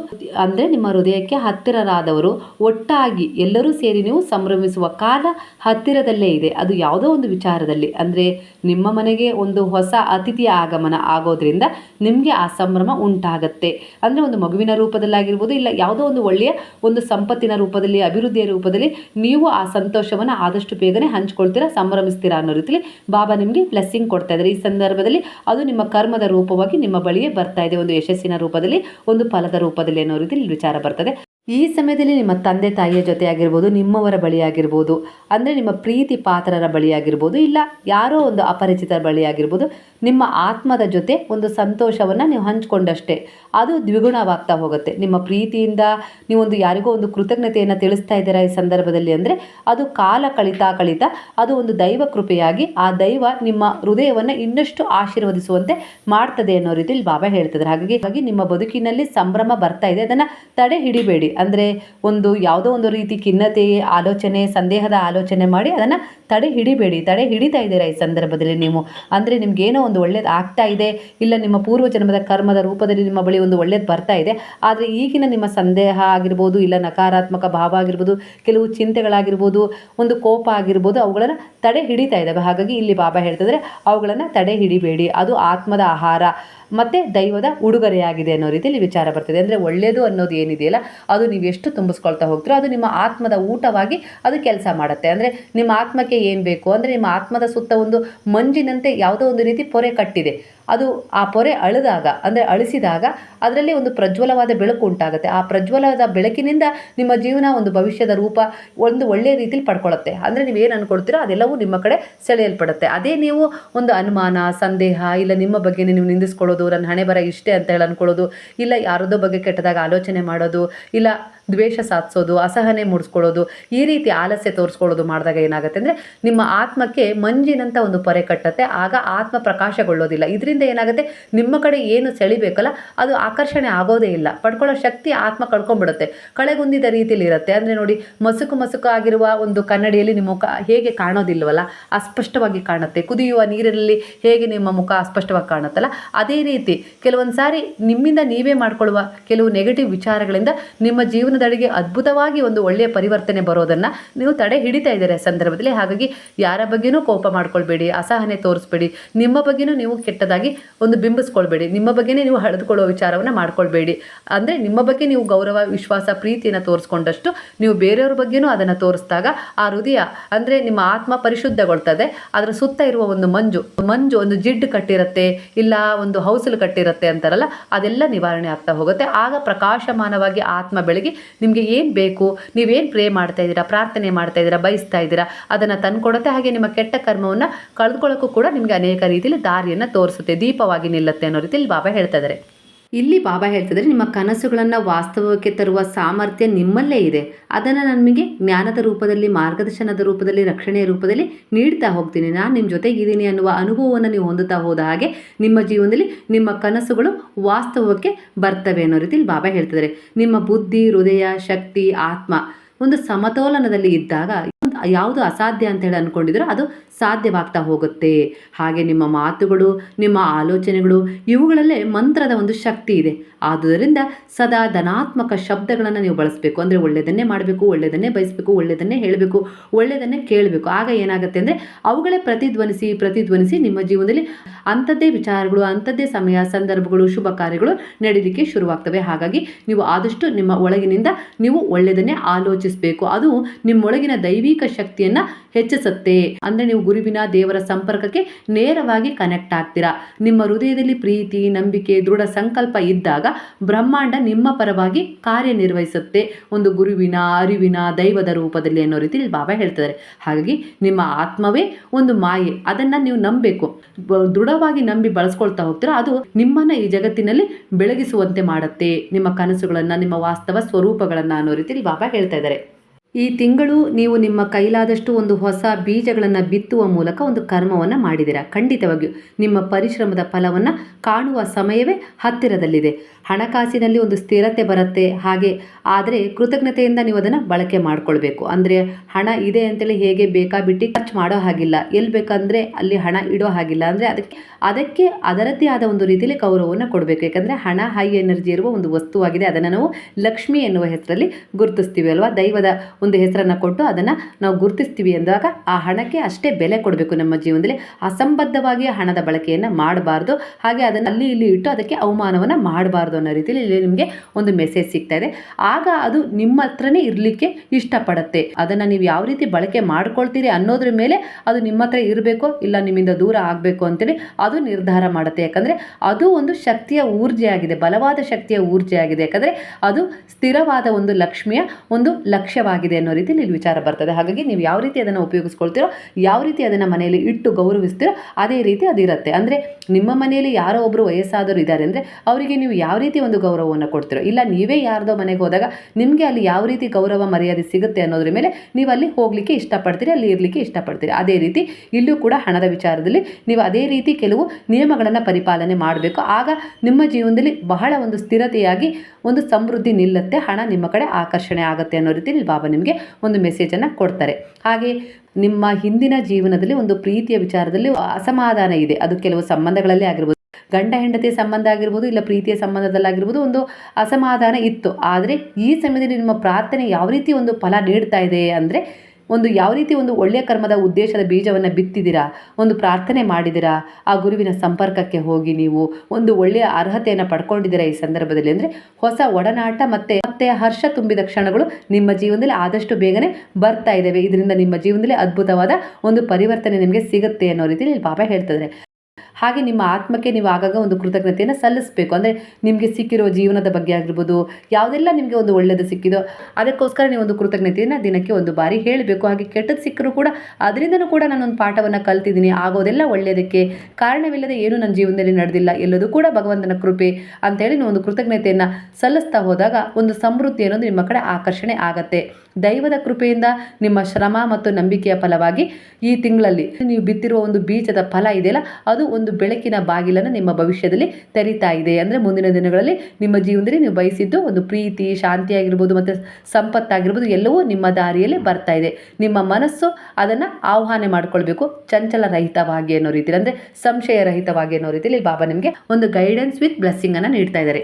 ಅಂದರೆ ನಿಮ್ಮ ಹೃದಯಕ್ಕೆ ಹತ್ತಿರರಾದವರು, ಒಟ್ಟಾಗಿ ಎಲ್ಲರೂ ಸೇರಿ ನೀವು ಸಂಭ್ರಮಿಸುವ ಕಾಲ ಹತ್ತಿರದಲ್ಲೇ ಇದೆ. ಅದು ಯಾವುದೋ ಒಂದು ವಿಚಾರದಲ್ಲಿ. ಅಂದರೆ ನಿಮ್ಮ ಮನೆಗೆ ಒಂದು ಹೊಸ ಅತಿಥಿಯ ಆಗಮನ ಆಗೋದ್ರಿಂದ ನಿಮಗೆ ಆ ಸಂಭ್ರಮ ಉಂಟಾಗತ್ತೆ. ಅಂದರೆ ಒಂದು ಮಗುವಿನ ರೂಪದಲ್ಲಾಗಿರ್ಬೋದು, ಇಲ್ಲ ಯಾವುದೋ ಒಂದು ಒಳ್ಳೆಯ ಒಂದು ಸಂಪತ್ತಿನ ರೂಪದಲ್ಲಿ, ಅಭಿವೃದ್ಧಿಯ ರೂಪದಲ್ಲಿ ನೀವು ಆ ಸಂತೋಷವನ್ನು ಆದಷ್ಟು ಬೇಗನೆ ಹಂಚ್ಕೊಳ್ತೀರಾ, ಸಂಭ್ರಮಿಸ್ತೀರಾ ಅನ್ನೋ ರೀತಿಯಲ್ಲಿ ಬಾಬಾ ನಿಮಗೆ ಬ್ಲೆಸ್ಸಿಂಗ್ ಕೊಡ್ತಾ ಇದ್ದಾರೆ ಈ ಸಂದರ್ಭದಲ್ಲಿ ಅದು ನಿಮ್ಮ ಕರ್ಮದ ರೂಪವಾಗಿ ನಿಮ್ಮ ಬಳಿಯೇ ಬರ್ತಾ ಇದೆ. ಒಂದು ಯಶಸ್ಸಿನ ರೂಪದಲ್ಲಿ, ಒಂದು ಫಲದ ರೂಪದಲ್ಲಿ ಅನ್ನೋ ರೀತಿಯಲ್ಲಿ ವಿಚಾರ ಬರ್ತದೆ. ಈ ಸಮಯದಲ್ಲಿ ನಿಮ್ಮ ತಂದೆ ತಾಯಿಯ ಜೊತೆ ಆಗಿರ್ಬೋದು ನಿಮ್ಮವರ ಬಳಿಯಾಗಿರ್ಬೋದು, ಅಂದರೆ ನಿಮ್ಮ ಪ್ರೀತಿ ಪಾತ್ರರ ಬಳಿಯಾಗಿರ್ಬೋದು, ಇಲ್ಲ ಯಾರೋ ಒಂದು ಅಪರಿಚಿತರ ಬಳಿ ಆಗಿರ್ಬೋದು ನಿಮ್ಮ ಆತ್ಮದ ಜೊತೆ ಒಂದು ಸಂತೋಷವನ್ನು ನೀವು ಹಂಚ್ಕೊಂಡಷ್ಟೇ. ಅದು ದ್ವಿಗುಣವಾಗ್ತಾ ಹೋಗುತ್ತೆ. ನಿಮ್ಮ ಪ್ರೀತಿಯಿಂದ ನೀವೊಂದು ಯಾರಿಗೋ ಒಂದು ಕೃತಜ್ಞತೆಯನ್ನು ತಿಳಿಸ್ತಾ ಇದ್ದೀರಾ ಈ ಸಂದರ್ಭದಲ್ಲಿ ಅಂದರೆ, ಅದು ಕಾಲ ಕಳಿತಾ ಕಳಿತಾ ಅದು ಒಂದು ದೈವ ಕೃಪೆಯಾಗಿ ಆ ದೈವ ನಿಮ್ಮ ಹೃದಯವನ್ನು ಇನ್ನಷ್ಟು ಆಶೀರ್ವದಿಸುವಂತೆ ಮಾಡ್ತದೆ ಅನ್ನೋ ರೀತಿಯಲ್ಲಿ ಬಾಬಾ ಹೇಳ್ತಿದ್ದಾರೆ. ಹಾಗಾಗಿ ಹಾಗಾಗಿ ನಿಮ್ಮ ಬದುಕಿನಲ್ಲಿ ಸಂಭ್ರಮ ಬರ್ತಾ ಇದೆ. ಅದನ್ನು ತಡೆ ಹಿಡಿಬೇಡಿ. ಅಂದರೆ ಒಂದು ಯಾವುದೋ ಒಂದು ರೀತಿ ಖಿನ್ನತೆ, ಆಲೋಚನೆ, ಸಂದೇಹದ ಆಲೋಚನೆ ಮಾಡಿ ಅದನ್ನು ತಡೆ ಹಿಡಿಬೇಡಿ. ತಡೆ ಹಿಡಿತಾ ಇದ್ದೀರಾ ಈ ಸಂದರ್ಭದಲ್ಲಿ ನೀವು. ಅಂದರೆ ನಿಮ್ಗೇನೋ ಒಂದು ಒಳ್ಳೇದು ಆಗ್ತಾ ಇದೆ. ಇಲ್ಲ, ನಿಮ್ಮ ಪೂರ್ವ ಜನ್ಮದ ಕರ್ಮದ ರೂಪದಲ್ಲಿ ನಿಮ್ಮ ಬಳಿ ಒಂದು ಒಳ್ಳೇದು ಬರ್ತಾ ಇದೆ. ಆದರೆ ಈಗಿನ ನಿಮ್ಮ ಸಂದೇಹ ಆಗಿರ್ಬೋದು, ಇಲ್ಲ ನಕಾರಾತ್ಮಕ ಭಾವ ಆಗಿರ್ಬೋದು, ಕೆಲವು ಚಿಂತೆಗಳಾಗಿರ್ಬೋದು, ಒಂದು ಕೋಪ ಆಗಿರ್ಬೋದು, ಅವುಗಳನ್ನು ತಡೆ ಹಿಡಿತಾ ಇದ್ದಾವೆ. ಹಾಗಾಗಿ ಇಲ್ಲಿ ಬಾಬಾ ಹೇಳ್ತಿದ್ರೆ ಅವುಗಳನ್ನು ತಡೆ ಹಿಡಿಬೇಡಿ. ಅದು ಆತ್ಮದ ಆಹಾರ. ಮತ್ತು ದೈವದ ಉಡುಗೊರೆಯಾಗಿದೆ ಅನ್ನೋ ರೀತಿಯಲ್ಲಿ ವಿಚಾರ ಬರ್ತದೆ. ಅಂದರೆ ಒಳ್ಳೆಯದು ಅನ್ನೋದು ಏನಿದೆಯಲ್ಲ, ಅದು ನೀವು ಎಷ್ಟು ತುಂಬಿಸ್ಕೊಳ್ತಾ ಹೋಗ್ತೀರೋ ಅದು ನಿಮ್ಮ ಆತ್ಮದ ಊಟವಾಗಿ ಅದು ಕೆಲಸ ಮಾಡುತ್ತೆ. ಅಂದರೆ ನಿಮ್ಮ ಆತ್ಮಕ್ಕೆ ಏನು ಬೇಕು? ಅಂದರೆ ನಿಮ್ಮ ಆತ್ಮದ ಸುತ್ತ ಒಂದು ಮಂಜಿನಂತೆ ಯಾವುದೋ ಒಂದು ರೀತಿ ಪೊರೆ ಕಟ್ಟಿದೆ. ಅದು ಆ ಪೊರೆ ಅಳಿದಾಗ, ಅಂದರೆ ಅಳಿಸಿದಾಗ ಅದರಲ್ಲಿ ಒಂದು ಪ್ರಜ್ವಲವಾದ ಬೆಳಕು ಉಂಟಾಗುತ್ತೆ. ಆ ಪ್ರಜ್ವಲವಾದ ಬೆಳಕಿನಿಂದ ನಿಮ್ಮ ಜೀವನ ಒಂದು ಭವಿಷ್ಯದ ರೂಪ ಒಂದು ಒಳ್ಳೆಯ ರೀತಿಲಿ ಪಡ್ಕೊಳ್ಳುತ್ತೆ ಅಂದರೆ ನೀವೇನು ಅಂದ್ಕೊಳ್ತೀರೋ ಅದೆಲ್ಲವೂ ನಿಮ್ಮ ಕಡೆ ಸೆಳೆಯಲ್ಪಡುತ್ತೆ. ಅದೇ ನೀವು ಒಂದು ಅನುಮಾನ, ಸಂದೇಹ, ಇಲ್ಲ ನಿಮ್ಮ ಬಗ್ಗೆ ನೀವು ನಿಂದಿಸ್ಕೊಳ್ಳೋದು, ನನ್ನ ಹಣೆ ಬರ ಇಷ್ಟೇ ಅಂತ ಹೇಳಿ ಅಂದ್ಕೊಳ್ಳೋದು ಇಲ್ಲ ಯಾರದೋ ಬಗ್ಗೆ ಕೆಟ್ಟದಾಗ ಆಲೋಚನೆ ಮಾಡೋದು, ಇಲ್ಲ ದ್ವೇಷ ಸಾಧಿಸೋದು, ಅಸಹನೆ ಮೂಡಿಸ್ಕೊಳ್ಳೋದು, ಈ ರೀತಿ ಆಲಸ್ಯ ತೋರಿಸ್ಕೊಳ್ಳೋದು ಮಾಡಿದಾಗ ಏನಾಗುತ್ತೆ ಅಂದರೆ ನಿಮ್ಮ ಆತ್ಮಕ್ಕೆ ಮಂಜಿನಂಥ ಒಂದು ಪೊರೆ ಕಟ್ಟತ್ತೆ, ಆಗ ಆತ್ಮ ಪ್ರಕಾಶಗೊಳ್ಳೋದಿಲ್ಲ ಇದರಿಂದ ಏನಾಗುತ್ತೆ? ನಿಮ್ಮ ಕಡೆ ಏನು ಸೆಳಿಬೇಕಲ್ಲ, ಅದು ಆಕರ್ಷಣೆ ಆಗೋದೇ ಇಲ್ಲ. ಪಡ್ಕೊಳ್ಳೋ ಶಕ್ತಿ ಆತ್ಮ ಕಳ್ಕೊಂಡ್ಬಿಡುತ್ತೆ. ಕಳೆಗುಂದಿದ ರೀತಿಯಲ್ಲಿ ಇರುತ್ತೆ. ಅಂದರೆ ನೋಡಿ, ಮಸುಕು ಮಸುಕು ಆಗಿರುವ ಒಂದು ಕನ್ನಡಿಯಲ್ಲಿ ನಿಮ್ಮ ಮುಖ ಹೇಗೆ ಕಾಣೋದಿಲ್ವಲ್ಲ, ಅಸ್ಪಷ್ಟವಾಗಿ ಕಾಣುತ್ತೆ. ಕುದಿಯುವ ನೀರಿನಲ್ಲಿ ಹೇಗೆ ನಿಮ್ಮ ಮುಖ ಅಸ್ಪಷ್ಟವಾಗಿ ಕಾಣುತ್ತಲ್ಲ, ಅದೇ ರೀತಿ ಕೆಲವೊಂದು ಸಾರಿ ನಿಮ್ಮಿಂದ ನೀವೇ ಮಾಡಿಕೊಳ್ಳುವ ಕೆಲವು ನೆಗೆಟಿವ್ ವಿಚಾರಗಳಿಂದ ನಿಮ್ಮ ಜೀವನದಡಿಗೆ ಅದ್ಭುತವಾಗಿ ಒಂದು ಒಳ್ಳೆಯ ಪರಿವರ್ತನೆ ಬರೋದನ್ನು ನೀವು ತಡೆ ಹಿಡಿತಾ ಇದ್ದಾರೆ ಸಂದರ್ಭದಲ್ಲಿ? ಹಾಗಾಗಿ ಯಾರ ಬಗ್ಗೆನೂ ಕೋಪ ಮಾಡ್ಕೊಳ್ಬೇಡಿ, ಅಸಹನೆ ತೋರಿಸ್ಬೇಡಿ, ನಿಮ್ಮ ಬಗ್ಗೆನೂ ನೀವು ಕೆಟ್ಟದಾಗಿ ಒಂದು ಬಿಂಬಿಸ್ಕೊಳ್ಬೇಡಿ, ನಿಮ್ಮ ಬಗ್ಗೆನೇ ನೀವು ಹಳೆದುಕೊಳ್ಳೋ ವಿಚಾರವನ್ನು ಮಾಡ್ಕೊಳ್ಬೇಡಿ. ಅಂದರೆ ನಿಮ್ಮ ಬಗ್ಗೆ ನೀವು ಗೌರವ, ವಿಶ್ವಾಸ, ಪ್ರೀತಿಯನ್ನು ತೋರಿಸ್ಕೊಂಡಷ್ಟು ನೀವು ಬೇರೆಯವ್ರ ಬಗ್ಗೆನೂ ಅದನ್ನು ತೋರಿಸಿದಾಗ ಆ ಹೃದಯ ಅಂದರೆ ನಿಮ್ಮ ಆತ್ಮ ಪರಿಶುದ್ಧಗೊಳ್ತದೆ. ಅದರ ಸುತ್ತ ಇರುವ ಒಂದು ಮಂಜು ಮಂಜು ಒಂದು ಜಿಡ್ಡು ಕಟ್ಟಿರುತ್ತೆ ಇಲ್ಲ ಒಂದು ಹೌಸಲು ಕಟ್ಟಿರುತ್ತೆ ಅಂತಾರಲ್ಲ, ಅದೆಲ್ಲ ನಿವಾರಣೆ ಆಗ್ತಾ ಹೋಗುತ್ತೆ. ಆಗ ಪ್ರಕಾಶಮಾನವಾಗಿ ಆತ್ಮ ಬೆಳಗಿ ನಿಮಗೆ ಏನು ಬೇಕು? ನೀವೇನು ಪ್ರೇ ಮಾಡ್ತಾ ಇದ್ದೀರಾ? ಪ್ರಾರ್ಥನೆ ಮಾಡ್ತಾ ಇದ್ದೀರಾ? ಬಯಸ್ತಾ ಇದ್ದೀರಾ? ಅದನ್ನು ತಂದುಕೊಡುತ್ತೆ. ಹಾಗೆ ನಿಮ್ಮ ಕೆಟ್ಟ ಕರ್ಮವನ್ನು ಕಳೆದುಕೊಳ್ಳೋಕ್ಕೂ ಕೂಡ ನಿಮಗೆ ಅನೇಕ ರೀತಿಯಲ್ಲಿ ದಾರಿಯನ್ನು ತೋರಿಸುತ್ತೆ. ದೀಪವಾಗಿ ನಿಲ್ಲುತ್ತೆ ಅನ್ನೋ ರೀತಿಯಲ್ಲಿ ಬಾಬಾ ಹೇಳ್ತಾ ಇದ್ದಾರೆ ಇಲ್ಲಿ ಬಾಬಾ ಹೇಳ್ತಿದ್ರೆ ನಿಮ್ಮ ಕನಸುಗಳನ್ನು ವಾಸ್ತವಕ್ಕೆ ತರುವ ಸಾಮರ್ಥ್ಯ ನಿಮ್ಮಲ್ಲೇ ಇದೆ. ಅದನ್ನು ನಮಗೆ ಜ್ಞಾನದ ರೂಪದಲ್ಲಿ, ಮಾರ್ಗದರ್ಶನದ ರೂಪದಲ್ಲಿ, ರಕ್ಷಣೆಯ ರೂಪದಲ್ಲಿ ನೀಡ್ತಾ ಹೋಗ್ತೀನಿ. ನಾನು ನಿಮ್ಮ ಜೊತೆಗಿದ್ದೀನಿ ಅನ್ನುವ ಅನುಭವವನ್ನು ನೀವು ಹೊಂದುತ್ತಾ ಹೋದ ಹಾಗೆ ನಿಮ್ಮ ಜೀವನದಲ್ಲಿ ನಿಮ್ಮ ಕನಸುಗಳು ವಾಸ್ತವಕ್ಕೆ ಬರ್ತವೆ ಅನ್ನೋ ರೀತಿಯಲ್ಲಿ ಬಾಬಾ ಹೇಳ್ತಿದ್ದಾರೆ. ನಿಮ್ಮ ಬುದ್ಧಿ, ಹೃದಯ, ಶಕ್ತಿ, ಆತ್ಮ ಒಂದು ಸಮತೋಲನದಲ್ಲಿ ಇದ್ದಾಗ ಯಾವುದು ಅಸಾಧ್ಯ ಅಂತ ಹೇಳಿ ಅಂದ್ಕೊಂಡಿದ್ರು ಅದು ಸಾಧ್ಯವಾಗ್ತಾ ಹೋಗುತ್ತೆ. ಹಾಗೆ ನಿಮ್ಮ ಮಾತುಗಳು, ನಿಮ್ಮ ಆಲೋಚನೆಗಳು, ಇವುಗಳಲ್ಲೇ ಮಂತ್ರದ ಒಂದು ಶಕ್ತಿ ಇದೆ. ಆದುದರಿಂದ ಸದಾ ಧನಾತ್ಮಕ ಶಬ್ದಗಳನ್ನು ನೀವು ಬಳಸಬೇಕು. ಅಂದರೆ ಒಳ್ಳೆಯದನ್ನೇ ಮಾಡಬೇಕು, ಒಳ್ಳೆಯದನ್ನೇ ಬಯಸಬೇಕು, ಒಳ್ಳೆಯದನ್ನೇ ಹೇಳಬೇಕು, ಒಳ್ಳೆಯದನ್ನೇ ಕೇಳಬೇಕು. ಆಗ ಏನಾಗುತ್ತೆ ಅಂದರೆ ಅವುಗಳೇ ಪ್ರತಿಧ್ವನಿಸಿ ಪ್ರತಿಧ್ವನಿಸಿ ನಿಮ್ಮ ಜೀವನದಲ್ಲಿ ಅಂಥದ್ದೇ ವಿಚಾರಗಳು, ಅಂಥದ್ದೇ ಸಮಯ, ಸಂದರ್ಭಗಳು, ಶುಭ ಕಾರ್ಯಗಳು ನಡೀಲಿಕ್ಕೆ ಶುರುವಾಗ್ತವೆ. ಹಾಗಾಗಿ ನೀವು ಆದಷ್ಟು ನಿಮ್ಮ ಒಳಗಿನಿಂದ ನೀವು ಒಳ್ಳೆಯದನ್ನೇ ಆಲೋಚಿಸಬೇಕು. ಅದು ನಿಮ್ಮೊಳಗಿನ ದೈವಿಕ ಶಕ್ತಿಯನ್ನು ಹೆಚ್ಚಿಸುತ್ತೆ. ಅಂದರೆ ನೀವು ಗುರುವಿನ ದೇವರ ಸಂಪರ್ಕಕ್ಕೆ ನೇರವಾಗಿ ಕನೆಕ್ಟ್ ಆಗ್ತೀರಾ? ನಿಮ್ಮ ಹೃದಯದಲ್ಲಿ ಪ್ರೀತಿ, ನಂಬಿಕೆ, ದೃಢ ಸಂಕಲ್ಪ ಇದ್ದಾಗ ಬ್ರಹ್ಮಾಂಡ ನಿಮ್ಮ ಪರವಾಗಿ ಕಾರ್ಯನಿರ್ವಹಿಸುತ್ತೆ. ಒಂದು ಗುರುವಿನ, ಅರಿವಿನ, ದೈವದ ರೂಪದಲ್ಲಿ ಅನ್ನೋ ರೀತಿಯಲ್ಲಿ ಬಾಬಾ ಹೇಳ್ತಿದ್ದಾರೆ. ಹಾಗಾಗಿ ನಿಮ್ಮ ಆತ್ಮವೇ ಒಂದು ಮಾಯೆ. ಅದನ್ನು ನೀವು ನಂಬಬೇಕು. ದೃಢವಾಗಿ ನಂಬಿ ಬಳಸ್ಕೊಳ್ತಾ ಹೋಗ್ತೀರಾ? ಅದು ನಿಮ್ಮನ್ನು ಈ ಜಗತ್ತಿನಲ್ಲಿ ಬೆಳಗಿಸುವಂತೆ ಮಾಡುತ್ತೆ. ನಿಮ್ಮ ಕನಸುಗಳನ್ನು, ನಿಮ್ಮ ವಾಸ್ತವ ಸ್ವರೂಪಗಳನ್ನು ಅನ್ನೋ ರೀತಿಯಲ್ಲಿ ಬಾಬಾ ಹೇಳ್ತಾ ಇದ್ದಾರೆ. ಈ ತಿಂಗಳು ನೀವು ನಿಮ್ಮ ಕೈಲಾದಷ್ಟು ಒಂದು ಹೊಸ ಬೀಜಗಳನ್ನು ಬಿತ್ತುವ ಮೂಲಕ ಒಂದು ಕರ್ಮವನ್ನು ಮಾಡಿದ್ದೀರಾ ಖಂಡಿತವಾಗಿಯೂ ನಿಮ್ಮ ಪರಿಶ್ರಮದ ಫಲವನ್ನು ಕಾಣುವ ಸಮಯವೇ ಹತ್ತಿರದಲ್ಲಿದೆ. ಹಣಕಾಸಿನಲ್ಲಿ ಒಂದು ಸ್ಥಿರತೆ ಬರುತ್ತೆ. ಹಾಗೆ ಆದರೆ ಕೃತಜ್ಞತೆಯಿಂದ ನೀವು ಅದನ್ನು ಬಳಕೆ ಮಾಡಿಕೊಳ್ಬೇಕು. ಅಂದರೆ ಹಣ ಇದೆ ಅಂತೇಳಿ ಹೇಗೆ ಬೇಕಾಬಿಟ್ಟು ಖರ್ಚು ಮಾಡೋ ಹಾಗಿಲ್ಲ. ಎಲ್ಲಿ ಬೇಕಂದರೆ ಅಲ್ಲಿ ಹಣ ಇಡೋ ಹಾಗಿಲ್ಲ. ಅಂದರೆ ಅದಕ್ಕೆ ಅದಕ್ಕೆ ಅದರದ್ದೇ ಆದ ಒಂದು ರೀತಿಯಲ್ಲಿ ಗೌರವವನ್ನು ಕೊಡಬೇಕು. ಯಾಕಂದರೆ ಹಣ ಹೈ ಎನರ್ಜಿ ಇರುವ ಒಂದು ವಸ್ತುವಾಗಿದೆ ಅದನ್ನು ನಾವು ಲಕ್ಷ್ಮಿ ಎನ್ನುವ ಹೆಸರಲ್ಲಿ ಗುರುತಿಸ್ತೀವಿ ಅಲ್ವಾ? ದೈವದ ಒಂದು ಹೆಸರನ್ನು ಕೊಟ್ಟು ಅದನ್ನು ನಾವು ಗುರುತಿಸ್ತೀವಿ ಅಂದಾಗ ಆ ಹಣಕ್ಕೆ ಅಷ್ಟೇ ಬೆಲೆ ಕೊಡಬೇಕು ನಮ್ಮ ಜೀವನದಲ್ಲಿ. ಅಸಂಬದ್ಧವಾಗಿ ಹಣದ ಬಳಕೆಯನ್ನು ಮಾಡಬಾರ್ದು. ಹಾಗೆ ಅದನ್ನು ಅಲ್ಲಿ ಇಲ್ಲಿ ಇಟ್ಟು ಅದಕ್ಕೆ ಅವಮಾನವನ್ನು ಮಾಡಬಾರ್ದು ಅನ್ನೋ ರೀತಿಯಲ್ಲಿ ಇಲ್ಲಿ ನಿಮಗೆ ಒಂದು ಮೆಸೇಜ್ ಸಿಗ್ತಾ ಇದೆ. ಆಗ ಅದು ನಿಮ್ಮ ಹತ್ರನೇ ಇರಲಿಕ್ಕೆ ಇಷ್ಟಪಡುತ್ತೆ. ಅದನ್ನು ನೀವು ಯಾವ ರೀತಿ ಬಳಕೆ ಮಾಡ್ಕೊಳ್ತೀರಿ ಅನ್ನೋದ್ರ ಮೇಲೆ ಅದು ನಿಮ್ಮ ಹತ್ರ ಇರಬೇಕು ಇಲ್ಲ ನಿಮ್ಮಿಂದ ದೂರ ಆಗಬೇಕು ಅಂತೇಳಿ ಅದು ನಿರ್ಧಾರ ಮಾಡುತ್ತೆ. ಯಾಕಂದರೆ ಅದು ಒಂದು ಶಕ್ತಿಯ ಊರ್ಜೆಯಾಗಿದೆ ಬಲವಾದ ಶಕ್ತಿಯ ಊರ್ಜೆಯಾಗಿದೆ ಯಾಕಂದರೆ ಅದು ಸ್ಥಿರವಾದ ಒಂದು ಲಕ್ಷ್ಮಿಯ ಒಂದು ಲಕ್ಷ್ಯವಾಗಿದೆ. ಆಗಿದೆ ಅನ್ನೋ ರೀತಿ ಇಲ್ಲಿ ವಿಚಾರ ಬರ್ತದೆ. ಹಾಗಾಗಿ ನೀವು ಯಾವ ರೀತಿ ಅದನ್ನು ಉಪಯೋಗಿಸ್ಕೊಳ್ತೀರೋ, ಯಾವ ರೀತಿ ಅದನ್ನು ಮನೆಯಲ್ಲಿ ಇಟ್ಟು ಗೌರವಿಸ್ತೀರೋ, ಅದೇ ರೀತಿ ಅದಿರುತ್ತೆ ಅಂದರೆ ನಿಮ್ಮ ಮನೆಯಲ್ಲಿ ಯಾರೋ ಒಬ್ಬರು ವಯಸ್ಸಾದವರು ಇದ್ದಾರೆ ಅಂದರೆ ಅವರಿಗೆ ನೀವು ಯಾವ ರೀತಿ ಒಂದು ಗೌರವವನ್ನು ಕೊಡ್ತೀರೋ, ಇಲ್ಲ ನೀವೇ ಯಾರದೋ ಮನೆಗೆ ಹೋದಾಗ ನಿಮಗೆ ಅಲ್ಲಿ ಯಾವ ರೀತಿ ಗೌರವ, ಮರ್ಯಾದೆ ಸಿಗುತ್ತೆ ಅನ್ನೋದ್ರ ಮೇಲೆ ನೀವು ಅಲ್ಲಿ ಹೋಗಲಿಕ್ಕೆ ಇಷ್ಟಪಡ್ತೀರಿ, ಅಲ್ಲಿ ಇರಲಿಕ್ಕೆ ಇಷ್ಟಪಡ್ತೀರಿ. ಅದೇ ರೀತಿ ಇಲ್ಲೂ ಕೂಡ ಹಣದ ವಿಚಾರದಲ್ಲಿ ನೀವು ಅದೇ ರೀತಿ ಕೆಲವು ನಿಯಮಗಳನ್ನು ಪರಿಪಾಲನೆ ಮಾಡಬೇಕು. ಆಗ ನಿಮ್ಮ ಜೀವನದಲ್ಲಿ ಬಹಳ ಒಂದು ಸ್ಥಿರತೆಯಾಗಿ ಒಂದು ಸಮೃದ್ಧಿ ನಿಲ್ಲುತ್ತೆ, ಹಣ ನಿಮ್ಮ ಕಡೆ ಆಕರ್ಷಣೆ ಆಗುತ್ತೆ ಅನ್ನೋ ರೀತಿಯಲ್ಲಿ ಬಾಬಾ ನಿಮಗೆ ಒಂದು ಮೆಸೇಜನ್ನು ಕೊಡ್ತಾರೆ. ಹಾಗೆ ನಿಮ್ಮ ಹಿಂದಿನ ಜೀವನದಲ್ಲಿ ಒಂದು ಪ್ರೀತಿಯ ವಿಚಾರದಲ್ಲಿ ಅಸಮಾಧಾನ ಇದೆ. ಅದು ಕೆಲವು ಸಂಬಂಧಗಳಲ್ಲೇ ಆಗಿರ್ಬೋದು, ಗಂಡ ಹೆಂಡತಿಯ ಸಂಬಂಧ ಆಗಿರ್ಬೋದು, ಇಲ್ಲ ಪ್ರೀತಿಯ ಸಂಬಂಧದಲ್ಲಾಗಿರ್ಬೋದು ಒಂದು ಅಸಮಾಧಾನ ಇತ್ತು. ಆದರೆ ಈ ಸಮಯದಲ್ಲಿ ನಿಮ್ಮ ಪ್ರಾರ್ಥನೆ ಯಾವ ರೀತಿ ಒಂದು ಫಲ ನೀಡ್ತಾ ಇದೆ ಅಂದರೆ ಒಂದು ಯಾವ ರೀತಿ ಒಂದು ಒಳ್ಳೆಯ ಕರ್ಮದ ಉದ್ದೇಶದ ಬೀಜವನ್ನು ಬಿತ್ತಿದ್ದೀರಾ? ಒಂದು ಪ್ರಾರ್ಥನೆ ಮಾಡಿದಿರಾ ಆ ಗುರುವಿನ ಸಂಪರ್ಕಕ್ಕೆ ಹೋಗಿ ನೀವು ಒಂದು ಒಳ್ಳೆಯ ಅರ್ಹತೆಯನ್ನು ಪಡ್ಕೊಂಡಿದ್ದೀರಾ ಈ ಸಂದರ್ಭದಲ್ಲಿ? ಅಂದರೆ ಹೊಸ ಒಡನಾಟ ಮತ್ತು ಮತ್ತೆ ಹರ್ಷ ತುಂಬಿದ ಕ್ಷಣಗಳು ನಿಮ್ಮ ಜೀವನದಲ್ಲಿ ಆದಷ್ಟು ಬೇಗನೆ ಬರ್ತಾ ಇದ್ದಾವೆ ಇದರಿಂದ ನಿಮ್ಮ ಜೀವನದಲ್ಲಿ ಅದ್ಭುತವಾದ ಒಂದು ಪರಿವರ್ತನೆ ನಿಮಗೆ ಸಿಗುತ್ತೆ ಅನ್ನೋ ರೀತಿಯಲ್ಲಿ ಪಾಪ ಹೇಳ್ತಿದ್ದಾರೆ ಹಾಗೆ ನಿಮ್ಮ ಆತ್ಮಕ್ಕೆ ನೀವು ಆಗಾಗ ಒಂದು ಕೃತಜ್ಞತೆಯನ್ನು ಸಲ್ಲಿಸಬೇಕು. ಅಂದರೆ ನಿಮಗೆ ಸಿಕ್ಕಿರೋ ಜೀವನದ ಬಗ್ಗೆ ಆಗಿರ್ಬೋದು, ಯಾವುದೆಲ್ಲ ನಿಮಗೆ ಒಂದು ಒಳ್ಳೆಯದು ಸಿಕ್ಕಿದೋ ಅದಕ್ಕೋಸ್ಕರ ನೀವು ಒಂದು ಕೃತಜ್ಞತೆಯನ್ನು ದಿನಕ್ಕೆ ಒಂದು ಬಾರಿ ಹೇಳಬೇಕು. ಹಾಗೆ ಕೆಟ್ಟದ್ದು ಸಿಕ್ಕರೂ ಕೂಡ ಅದರಿಂದನೂ ಕೂಡ ನಾನು ಒಂದು ಪಾಠವನ್ನು ಕಲ್ತಿದ್ದೀನಿ. ಆಗೋದೆಲ್ಲ ಒಳ್ಳೆಯದಕ್ಕೆ ಕಾರಣವಿಲ್ಲದೆ ಏನು ನನ್ನ ಜೀವನದಲ್ಲಿ ನಡೆದಿಲ್ಲ. ಎಲ್ಲದೂ ಕೂಡ ಭಗವಂತನ ಕೃಪೆ ಅಂತೇಳಿ ನೀವು ಒಂದು ಕೃತಜ್ಞತೆಯನ್ನು ಸಲ್ಲಿಸ್ತಾ ಹೋದಾಗ ಒಂದು ಸಮೃದ್ಧಿ ಅನ್ನೋದು ನಿಮ್ಮ ಕಡೆ ಆಕರ್ಷಣೆ ಆಗತ್ತೆ. ದೈವದ ಕೃಪೆಯಿಂದ ನಿಮ್ಮ ಶ್ರಮ ಮತ್ತು ನಂಬಿಕೆಯ ಫಲವಾಗಿ ಈ ತಿಂಗಳಲ್ಲಿ ನೀವು ಬಿತ್ತಿರುವ ಒಂದು ಬೀಜದ ಫಲ ಇದೆಯಲ್ಲ, ಅದು ಒಂದು ಬೆಳಕಿನ ಬಾಗಿಲನ್ನು ನಿಮ್ಮ ಭವಿಷ್ಯದಲ್ಲಿ ತೆರೀತಾ ಇದೆ. ಅಂದರೆ ಮುಂದಿನ ದಿನಗಳಲ್ಲಿ ನಿಮ್ಮ ಜೀವನದಲ್ಲಿ ನೀವು ಬಯಸಿದ್ದು ಒಂದು ಪ್ರೀತಿ ಶಾಂತಿ ಆಗಿರ್ಬೋದು ಮತ್ತು ಸಂಪತ್ತಾಗಿರ್ಬೋದು, ಎಲ್ಲವೂ ನಿಮ್ಮ ದಾರಿಯಲ್ಲಿ ಬರ್ತಾ ಇದೆ. ನಿಮ್ಮ ಮನಸ್ಸು ಅದನ್ನು ಆಹ್ವಾನ ಮಾಡಿಕೊಳ್ಬೇಕು. ಚಂಚಲ ರಹಿತವಾಗಿ ಅನ್ನೋ ರೀತಿಯಲ್ಲಿ ಅಂದರೆ ಸಂಶಯ ರಹಿತವಾಗಿ ಅನ್ನೋ ರೀತಿಯಲ್ಲಿ ಬಾಬಾ ನಿಮಗೆ ಒಂದು ಗೈಡೆನ್ಸ್ ವಿತ್ ಬ್ಲೆಸ್ಸಿಂಗನ್ನು ನೀಡ್ತಾ ಇದ್ದಾರೆ.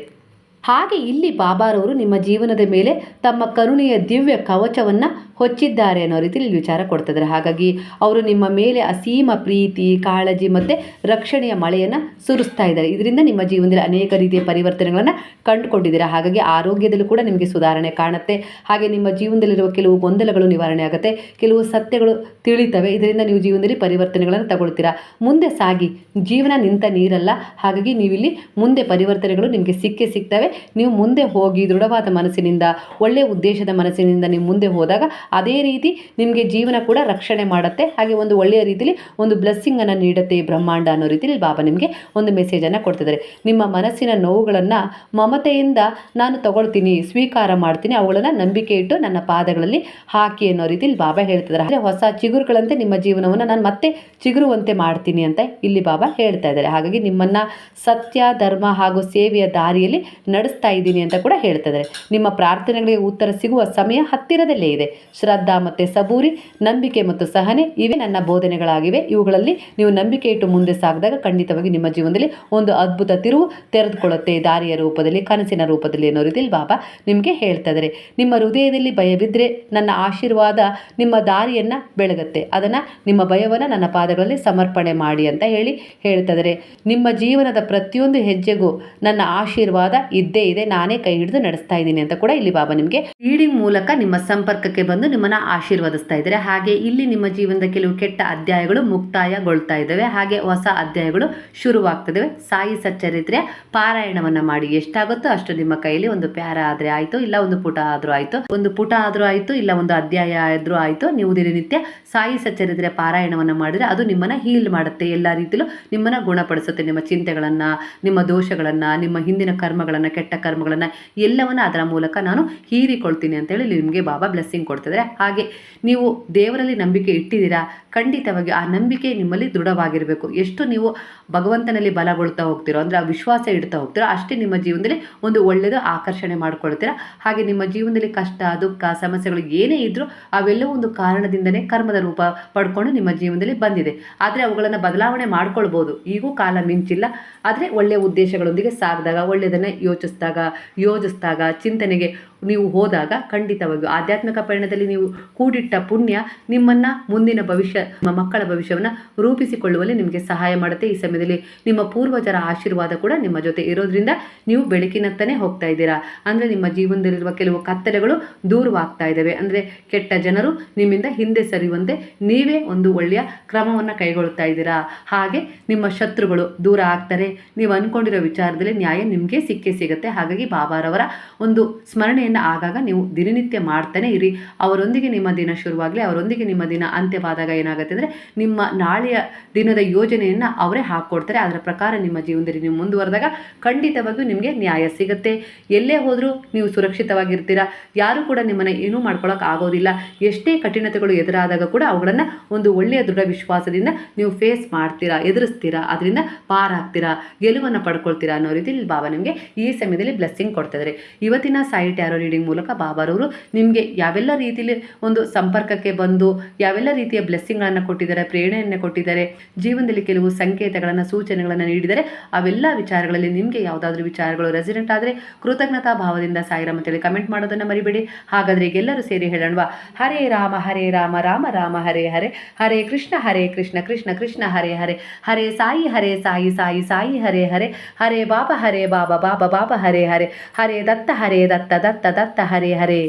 ಹಾಗೆ ಇಲ್ಲಿ ಬಾಬಾರವರು ನಿಮ್ಮ ಜೀವನದ ಮೇಲೆ ತಮ್ಮ ಕರುಣೆಯ ದಿವ್ಯ ಕವಚವನ್ನು ಹೊಚ್ಚಿದ್ದಾರೆ ಅನ್ನೋ ರೀತಿಯಲ್ಲಿ ವಿಚಾರ ಕೊಡ್ತಿದ್ದಾರೆ ಹಾಗಾಗಿ ಅವರು ನಿಮ್ಮ ಮೇಲೆ ಅಸೀಮ ಪ್ರೀತಿ, ಕಾಳಜಿ ಮತ್ತು ರಕ್ಷಣೆಯ ಮಳೆಯನ್ನು ಸುರಿಸ್ತಾ ಇದ್ದಾರೆ. ಇದರಿಂದ ನಿಮ್ಮ ಜೀವನದಲ್ಲಿ ಅನೇಕ ರೀತಿಯ ಪರಿವರ್ತನೆಗಳನ್ನು ಕಂಡುಕೊಂಡಿದ್ದೀರಾ? ಹಾಗಾಗಿ ಆರೋಗ್ಯದಲ್ಲೂ ಕೂಡ ನಿಮಗೆ ಸುಧಾರಣೆ ಕಾಣುತ್ತೆ. ಹಾಗೆ ನಿಮ್ಮ ಜೀವನದಲ್ಲಿರುವ ಕೆಲವು ಗೊಂದಲಗಳು ನಿವಾರಣೆ ಆಗುತ್ತೆ. ಕೆಲವು ಸತ್ಯಗಳು ತಿಳಿತವೆ. ಇದರಿಂದ ನೀವು ಜೀವನದಲ್ಲಿ ಪರಿವರ್ತನೆಗಳನ್ನು ತಗೊಳ್ತೀರಾ? ಮುಂದೆ ಸಾಗಿ. ಜೀವನ ನಿಂತ ನೀರಲ್ಲ. ಹಾಗಾಗಿ ನೀವಿಲ್ಲಿ ಮುಂದೆ ಪರಿವರ್ತನೆಗಳು ನಿಮಗೆ ಸಿಕ್ಕೇ ಸಿಗ್ತವೆ. ನೀವು ಮುಂದೆ ಹೋಗಿ ದೃಢವಾದ ಮನಸ್ಸಿನಿಂದ ಒಳ್ಳೆಯ ಉದ್ದೇಶದ ಮನಸ್ಸಿನಿಂದ ನೀವು ಮುಂದೆ ಹೋದಾಗ ಅದೇ ರೀತಿ ನಿಮಗೆ ಜೀವನ ಕೂಡ ರಕ್ಷಣೆ ಮಾಡುತ್ತೆ. ಹಾಗೆ ಒಂದು ಒಳ್ಳೆಯ ರೀತಿಯಲ್ಲಿ ಒಂದು ಬ್ಲೆಸ್ಸಿಂಗನ್ನು ನೀಡುತ್ತೆ ಈ ಬ್ರಹ್ಮಾಂಡ ಅನ್ನೋ ರೀತಿಯಲ್ಲಿ ಬಾಬಾ ನಿಮಗೆ ಒಂದು ಮೆಸೇಜನ್ನು ಕೊಡ್ತಿದ್ದಾರೆ. ನಿಮ್ಮ ಮನಸ್ಸಿನ ನೋವುಗಳನ್ನು ಮಮತೆಯಿಂದ ನಾನು ತಗೊಳ್ತೀನಿ, ಸ್ವೀಕಾರ ಮಾಡ್ತೀನಿ, ಅವುಗಳನ್ನು ನಂಬಿಕೆ ಇಟ್ಟು ನನ್ನ ಪಾದಗಳಲ್ಲಿ ಹಾಕಿ ಅನ್ನೋ ರೀತಿಯಲ್ಲಿ ಬಾಬಾ ಹೇಳ್ತಿದ್ದಾರೆ. ಹಾಗೆ ಹೊಸ ಚಿಗುರುಗಳಂತೆ ನಿಮ್ಮ ಜೀವನವನ್ನು ನಾನು ಮತ್ತೆ ಚಿಗುರುವಂತೆ ಮಾಡ್ತೀನಿ ಅಂತ ಇಲ್ಲಿ ಬಾಬಾ ಹೇಳ್ತಾ ಇದ್ದಾರೆ. ಹಾಗಾಗಿ ನಿಮ್ಮನ್ನು ಸತ್ಯ, ಧರ್ಮ ಹಾಗೂ ಸೇವೆಯ ದಾರಿಯಲ್ಲಿ ನಡೆಸ್ತಾ ಇದ್ದೀನಿ ಅಂತ ಕೂಡ ಹೇಳ್ತಾ ಇದ್ದಾರೆ. ನಿಮ್ಮ ಪ್ರಾರ್ಥನೆಗಳಿಗೆ ಉತ್ತರ ಸಿಗುವ ಸಮಯ ಹತ್ತಿರದಲ್ಲೇ ಇದೆ. ಶ್ರದ್ಧಾ ಮತ್ತು ಸಬೂರಿ, ನಂಬಿಕೆ ಮತ್ತು ಸಹನೆ ಇವೇ ನನ್ನ ಬೋಧನೆಗಳಾಗಿವೆ. ಇವುಗಳಲ್ಲಿ ನೀವು ನಂಬಿಕೆ ಇಟ್ಟು ಮುಂದೆ ಸಾಗಿದಾಗ ಖಂಡಿತವಾಗಿ ನಿಮ್ಮ ಜೀವನದಲ್ಲಿ ಒಂದು ಅದ್ಭುತ ತಿರುವು ತೆರೆದುಕೊಳ್ಳುತ್ತೆ. ದಾರಿಯ ರೂಪದಲ್ಲಿ, ಕನಸಿನ ರೂಪದಲ್ಲಿ ಅನ್ನೋ ರೀತಿಯಲ್ಲಿ ಬಾಬಾ ನಿಮಗೆ ಹೇಳ್ತಾ ಇದ್ದಾರೆ ನಿಮ್ಮ ಹೃದಯದಲ್ಲಿ ಭಯವಿದ್ದರೆ ನನ್ನ ಆಶೀರ್ವಾದ ನಿಮ್ಮ ದಾರಿಯನ್ನು ಬೆಳಗುತ್ತೆ. ಅದನ್ನು ನಿಮ್ಮ ಭಯವನ್ನು ನನ್ನ ಪಾದಗಳಲ್ಲಿ ಸಮರ್ಪಣೆ ಮಾಡಿ ಅಂತ ಹೇಳಿ ಹೇಳ್ತಾ ಇದ್ದಾರೆ ನಿಮ್ಮ ಜೀವನದ ಪ್ರತಿಯೊಂದು ಹೆಜ್ಜೆಗೂ ನನ್ನ ಆಶೀರ್ವಾದ ಇದ್ದೇ ಇದೆ. ನಾನೇ ಕೈ ಹಿಡಿದು ನಡೆಸ್ತಾ ಇದ್ದೀನಿ ಅಂತ ಕೂಡ ಇಲ್ಲಿ ಬಾಬಾ ನಿಮಗೆ ರೀಡಿಂಗ್ ಮೂಲಕ ನಿಮ್ಮ ಸಂಪರ್ಕಕ್ಕೆ ಬಂದು ನಿಮ್ಮನ್ನ ಆಶೀರ್ವದಿಸ್ತಾ ಇದ್ದಾರೆ. ಹಾಗೆ ಇಲ್ಲಿ ನಿಮ್ಮ ಜೀವನದ ಕೆಲವು ಕೆಟ್ಟ ಅಧ್ಯಾಯಗಳು ಮುಕ್ತಾಯಗೊಳ್ತಾ ಇದ್ದಾವೆ. ಹಾಗೆ ಹೊಸ ಅಧ್ಯಾಯಗಳು ಶುರುವಾಗ್ತಿದ್ದಾವೆ. ಸಾಯಿ ಸಚ್ಚರಿತ್ರೆ ಪಾರಾಯಣವನ್ನ ಮಾಡಿ ಎಷ್ಟಾಗುತ್ತೋ ಅಷ್ಟು ನಿಮ್ಮ ಕೈಯಲ್ಲಿ ಒಂದು ಪ್ಯಾರ ಆದ್ರೆ ಆಯ್ತು, ಇಲ್ಲ ಒಂದು ಪುಟ ಆದ್ರೂ ಆಯ್ತು. ಒಂದು ಪುಟ ಆದ್ರೂ ಆಯ್ತು, ಇಲ್ಲ ಒಂದು ಅಧ್ಯಾಯ ಆದ್ರೂ ಆಯ್ತು. ನೀವು ದಿನನಿತ್ಯ ಸಾಯಿ ಸಚ್ಚರಿತ್ರೆ ಪಾರಾಯಣವನ್ನ ಮಾಡಿದ್ರೆ ಅದು ನಿಮ್ಮನ್ನ ಹೀಲ್ ಮಾಡುತ್ತೆ. ಎಲ್ಲ ರೀತಿಯಲ್ಲೂ ನಿಮ್ಮನ್ನ ಗುಣಪಡಿಸುತ್ತೆ. ನಿಮ್ಮ ಚಿಂತೆಗಳನ್ನ, ನಿಮ್ಮ ದೋಷಗಳನ್ನ, ನಿಮ್ಮ ಹಿಂದಿನ ಕರ್ಮಗಳನ್ನ, ಕೆಟ್ಟ ಕರ್ಮಗಳನ್ನ ಎಲ್ಲವನ್ನ ಅದರ ಮೂಲಕ ನಾನು ಹೀರಿಕೊಳ್ತೀನಿ ಅಂತೇಳಿ ನಿಮಗೆ ಬಾಬಾ ಬ್ಲೆಸ್ಸಿಂಗ್ ಕೊಡ್ತಿದ್ದಾರೆ ಹಾಗೆ ನೀವು ದೇವರಲ್ಲಿ ನಂಬಿಕೆ ಇಟ್ಟಿದ್ದೀರಾ, ಖಂಡಿತವಾಗಿ ಆ ನಂಬಿಕೆ ನಿಮ್ಮಲ್ಲಿ ದೃಢವಾಗಿರಬೇಕು. ಎಷ್ಟು ನೀವು ಭಗವಂತನಲ್ಲಿ ಬಲಗೊಳ್ತಾ ಹೋಗ್ತೀರೋ, ಅಂದರೆ ಆ ವಿಶ್ವಾಸ ಇಡ್ತಾ ಹೋಗ್ತೀರೋ, ಅಷ್ಟೇ ನಿಮ್ಮ ಜೀವನದಲ್ಲಿ ಒಂದು ಒಳ್ಳೆಯದು ಆಕರ್ಷಣೆ ಮಾಡ್ಕೊಳ್ತೀರಾ. ಹಾಗೆ ನಿಮ್ಮ ಜೀವನದಲ್ಲಿ ಕಷ್ಟ, ದುಃಖ, ಸಮಸ್ಯೆಗಳು ಏನೇ ಇದ್ದರೂ ಅವೆಲ್ಲವೂ ಒಂದು ಕಾರಣದಿಂದನೇ ಕರ್ಮದ ರೂಪ ಪಡ್ಕೊಂಡು ನಿಮ್ಮ ಜೀವನದಲ್ಲಿ ಬಂದಿದೆ. ಆದರೆ ಅವುಗಳನ್ನು ಬದಲಾವಣೆ ಮಾಡ್ಕೊಳ್ಬೋದು. ಈಗೂ ಕಾಲ ಮಿಂಚಿಲ್ಲ. ಆದರೆ ಒಳ್ಳೆಯ ಉದ್ದೇಶಗಳೊಂದಿಗೆ ಸಾಗಿದಾಗ ಒಳ್ಳೆಯದನ್ನೇ ಯೋಚಿಸಿದಾಗ, ಯೋಜಿಸಿದಾಗ, ಚಿಂತನೆಗೆ ನೀವು ಹೋದಾಗ ಖಂಡಿತವಾಗಿಯೂ ಆಧ್ಯಾತ್ಮಿಕ ಪಯಣದಲ್ಲಿ ನೀವು ಕೂಡಿಟ್ಟ ಪುಣ್ಯ ನಿಮ್ಮನ್ನ ಮುಂದಿನ ಭವಿಷ್ಯ, ನಿಮ್ಮ ಮಕ್ಕಳ ಭವಿಷ್ಯವನ್ನು ರೂಪಿಸಿಕೊಳ್ಳುವಲ್ಲಿ ನಿಮಗೆ ಸಹಾಯ ಮಾಡುತ್ತೆ. ಈ ಸಮಯದಲ್ಲಿ ನಿಮ್ಮ ಪೂರ್ವಜರ ಆಶೀರ್ವಾದ ಕೂಡ ನಿಮ್ಮ ಜೊತೆ ಇರೋದ್ರಿಂದ ನೀವು ಬೆಳಕಿನತ್ತನೇ ಹೋಗ್ತಾ ಇದ್ದೀರಾ. ಅಂದರೆ ನಿಮ್ಮ ಜೀವನದಲ್ಲಿರುವ ಕೆಲವು ಕತ್ತಲೆಗಳು ದೂರವಾಗ್ತಾ ಇದ್ದಾವೆ. ಅಂದರೆ ಕೆಟ್ಟ ಜನರು ನಿಮ್ಮಿಂದ ಹಿಂದೆ ಸರಿಯುವಂತೆ ನೀವೇ ಒಂದು ಒಳ್ಳೆಯ ಕ್ರಮವನ್ನು ಕೈಗೊಳ್ಳುತ್ತಾ ಇದ್ದೀರಾ. ಹಾಗೆ ನಿಮ್ಮ ಶತ್ರುಗಳು ದೂರ ಆಗ್ತಾರೆ. ನೀವು ಅಂದ್ಕೊಂಡಿರೋ ವಿಚಾರದಲ್ಲಿ ನ್ಯಾಯ ನಿಮಗೆ ಸಿಕ್ಕೇ ಸಿಗುತ್ತೆ. ಹಾಗಾಗಿ ಬಾಬಾರವರ ಒಂದು ಸ್ಮರಣೆಯನ್ನು ಆಗಾಗ ನೀವು ದಿನನಿತ್ಯ ಮಾಡ್ತಾನೆ ಇರಿ. ಅವರೊಂದಿಗೆ ನಿಮ್ಮ ದಿನ ಶುರುವಾಗಲಿ, ಅವರೊಂದಿಗೆ ನಿಮ್ಮ ದಿನ ಅಂತ್ಯವಾದಾಗ ಏನಾಗುತ್ತೆ ಅಂದರೆ ನಿಮ್ಮ ನಾಳೆಯ ದಿನದ ಯೋಜನೆಯನ್ನು ಅವರೇ ಹಾಕ್ಕೊಡ್ತಾರೆ. ಅದರ ಪ್ರಕಾರ ನಿಮ್ಮ ಜೀವನದಲ್ಲಿ ನೀವು ಮುಂದುವರೆದಾಗ ಖಂಡಿತವಾಗಿಯೂ ನಿಮಗೆ ನ್ಯಾಯ ಸಿಗುತ್ತೆ. ಎಲ್ಲೇ ಹೋದರೂ ನೀವು ಸುರಕ್ಷಿತವಾಗಿರ್ತೀರಾ? ಯಾರು ಕೂಡ ನಿಮ್ಮನ್ನು ಏನೂ ಮಾಡ್ಕೊಳ್ಳೋಕೆ ಆಗೋದಿಲ್ಲ. ಎಷ್ಟೇ ಕಠಿಣತೆಗಳು ಎದುರಾದಾಗ ಕೂಡ ಅವುಗಳನ್ನು ಒಂದು ಒಳ್ಳೆಯ ದೃಢ ವಿಶ್ವಾಸದಿಂದ ನೀವು ಫೇಸ್ ಮಾಡ್ತೀರಾ, ಎದುರಿಸ್ತೀರಾ, ಅದರಿಂದ ಪಾರಾಗ್ತೀರಾ ಗೆಲುವನ್ನು ಪಡ್ಕೊಳ್ತೀರಾ ಅನ್ನೋ ರೀತಿಯಲ್ಲಿ ಬಾಬಾ ನಿಮಗೆ ಈ ಸಮಯದಲ್ಲಿ ಬ್ಲೆಸ್ಸಿಂಗ್ ಕೊಡ್ತಿದ್ದಾರೆ ಇವತ್ತಿನ ಸಾಯಿ ಟ್ಯಾರೋ ರೀಡಿಂಗ್ ಮೂಲಕ ಬಾಬಾರವರು ನಿಮಗೆ ಯಾವೆಲ್ಲ ರೀತಿಯಲ್ಲಿ ಒಂದು ಸಂಪರ್ಕಕ್ಕೆ ಬಂದು ಯಾವೆಲ್ಲ ರೀತಿಯ ಬ್ಲೆಸ್ಸಿಂಗ್ಗಳನ್ನು ಕೊಟ್ಟಿದ್ದಾರೆ, ಪ್ರೇರಣೆಯನ್ನು ಕೊಟ್ಟಿದ್ದಾರೆ, ಜೀವನದಲ್ಲಿ ಕೆಲವು ಸಂಕೇತಗಳನ್ನು, ಸೂಚನೆಗಳನ್ನು ನೀಡಿದರೆ ಅವೆಲ್ಲ ವಿಚಾರಗಳಲ್ಲಿ ನಿಮಗೆ ಯಾವುದಾದ್ರೂ ವಿಚಾರಗಳು ರೆಸಿಡೆಂಟ್ ಆದರೆ ಕೃತಜ್ಞತಾ ಭಾವದಿಂದ ಸಾಯಿರಾಮ್ ಅಂತೇಳಿ ಕಮೆಂಟ್ ಮಾಡೋದನ್ನು ಮರಿಬೇಡಿ. ಹಾಗಾದರೆ ಈಗೆಲ್ಲರೂ ಸೇರಿ ಹೇಳೋಣವಾ? ಹರೇ ರಾಮ ಹರೇ ರಾಮ ರಾಮ ರಾಮ, ಹರೇ ಹರೇ ಹರೇ ಕೃಷ್ಣ ಹರೇ ಕೃಷ್ಣ ಕೃಷ್ಣ ಕೃಷ್ಣ, ಹರೇ ಹರೇ ಹರೇ ಸಾಯಿ ಹರೇ ಸಾಯಿ ಸಾಯಿ ಸಾಯಿ, ಹರೇ ಹರೇ ಹರೇ ಬಾಬಾ ಹರೇ ಬಾಬಾ ಬಾಬಾ ಬಾಬಾ, ಹರೇ ಹರೇ ಹರೇ ದತ್ತ ಹರೇ ದತ್ತ ದತ್ತ ದತ್ತ, ಹರೇ ಹರೇ.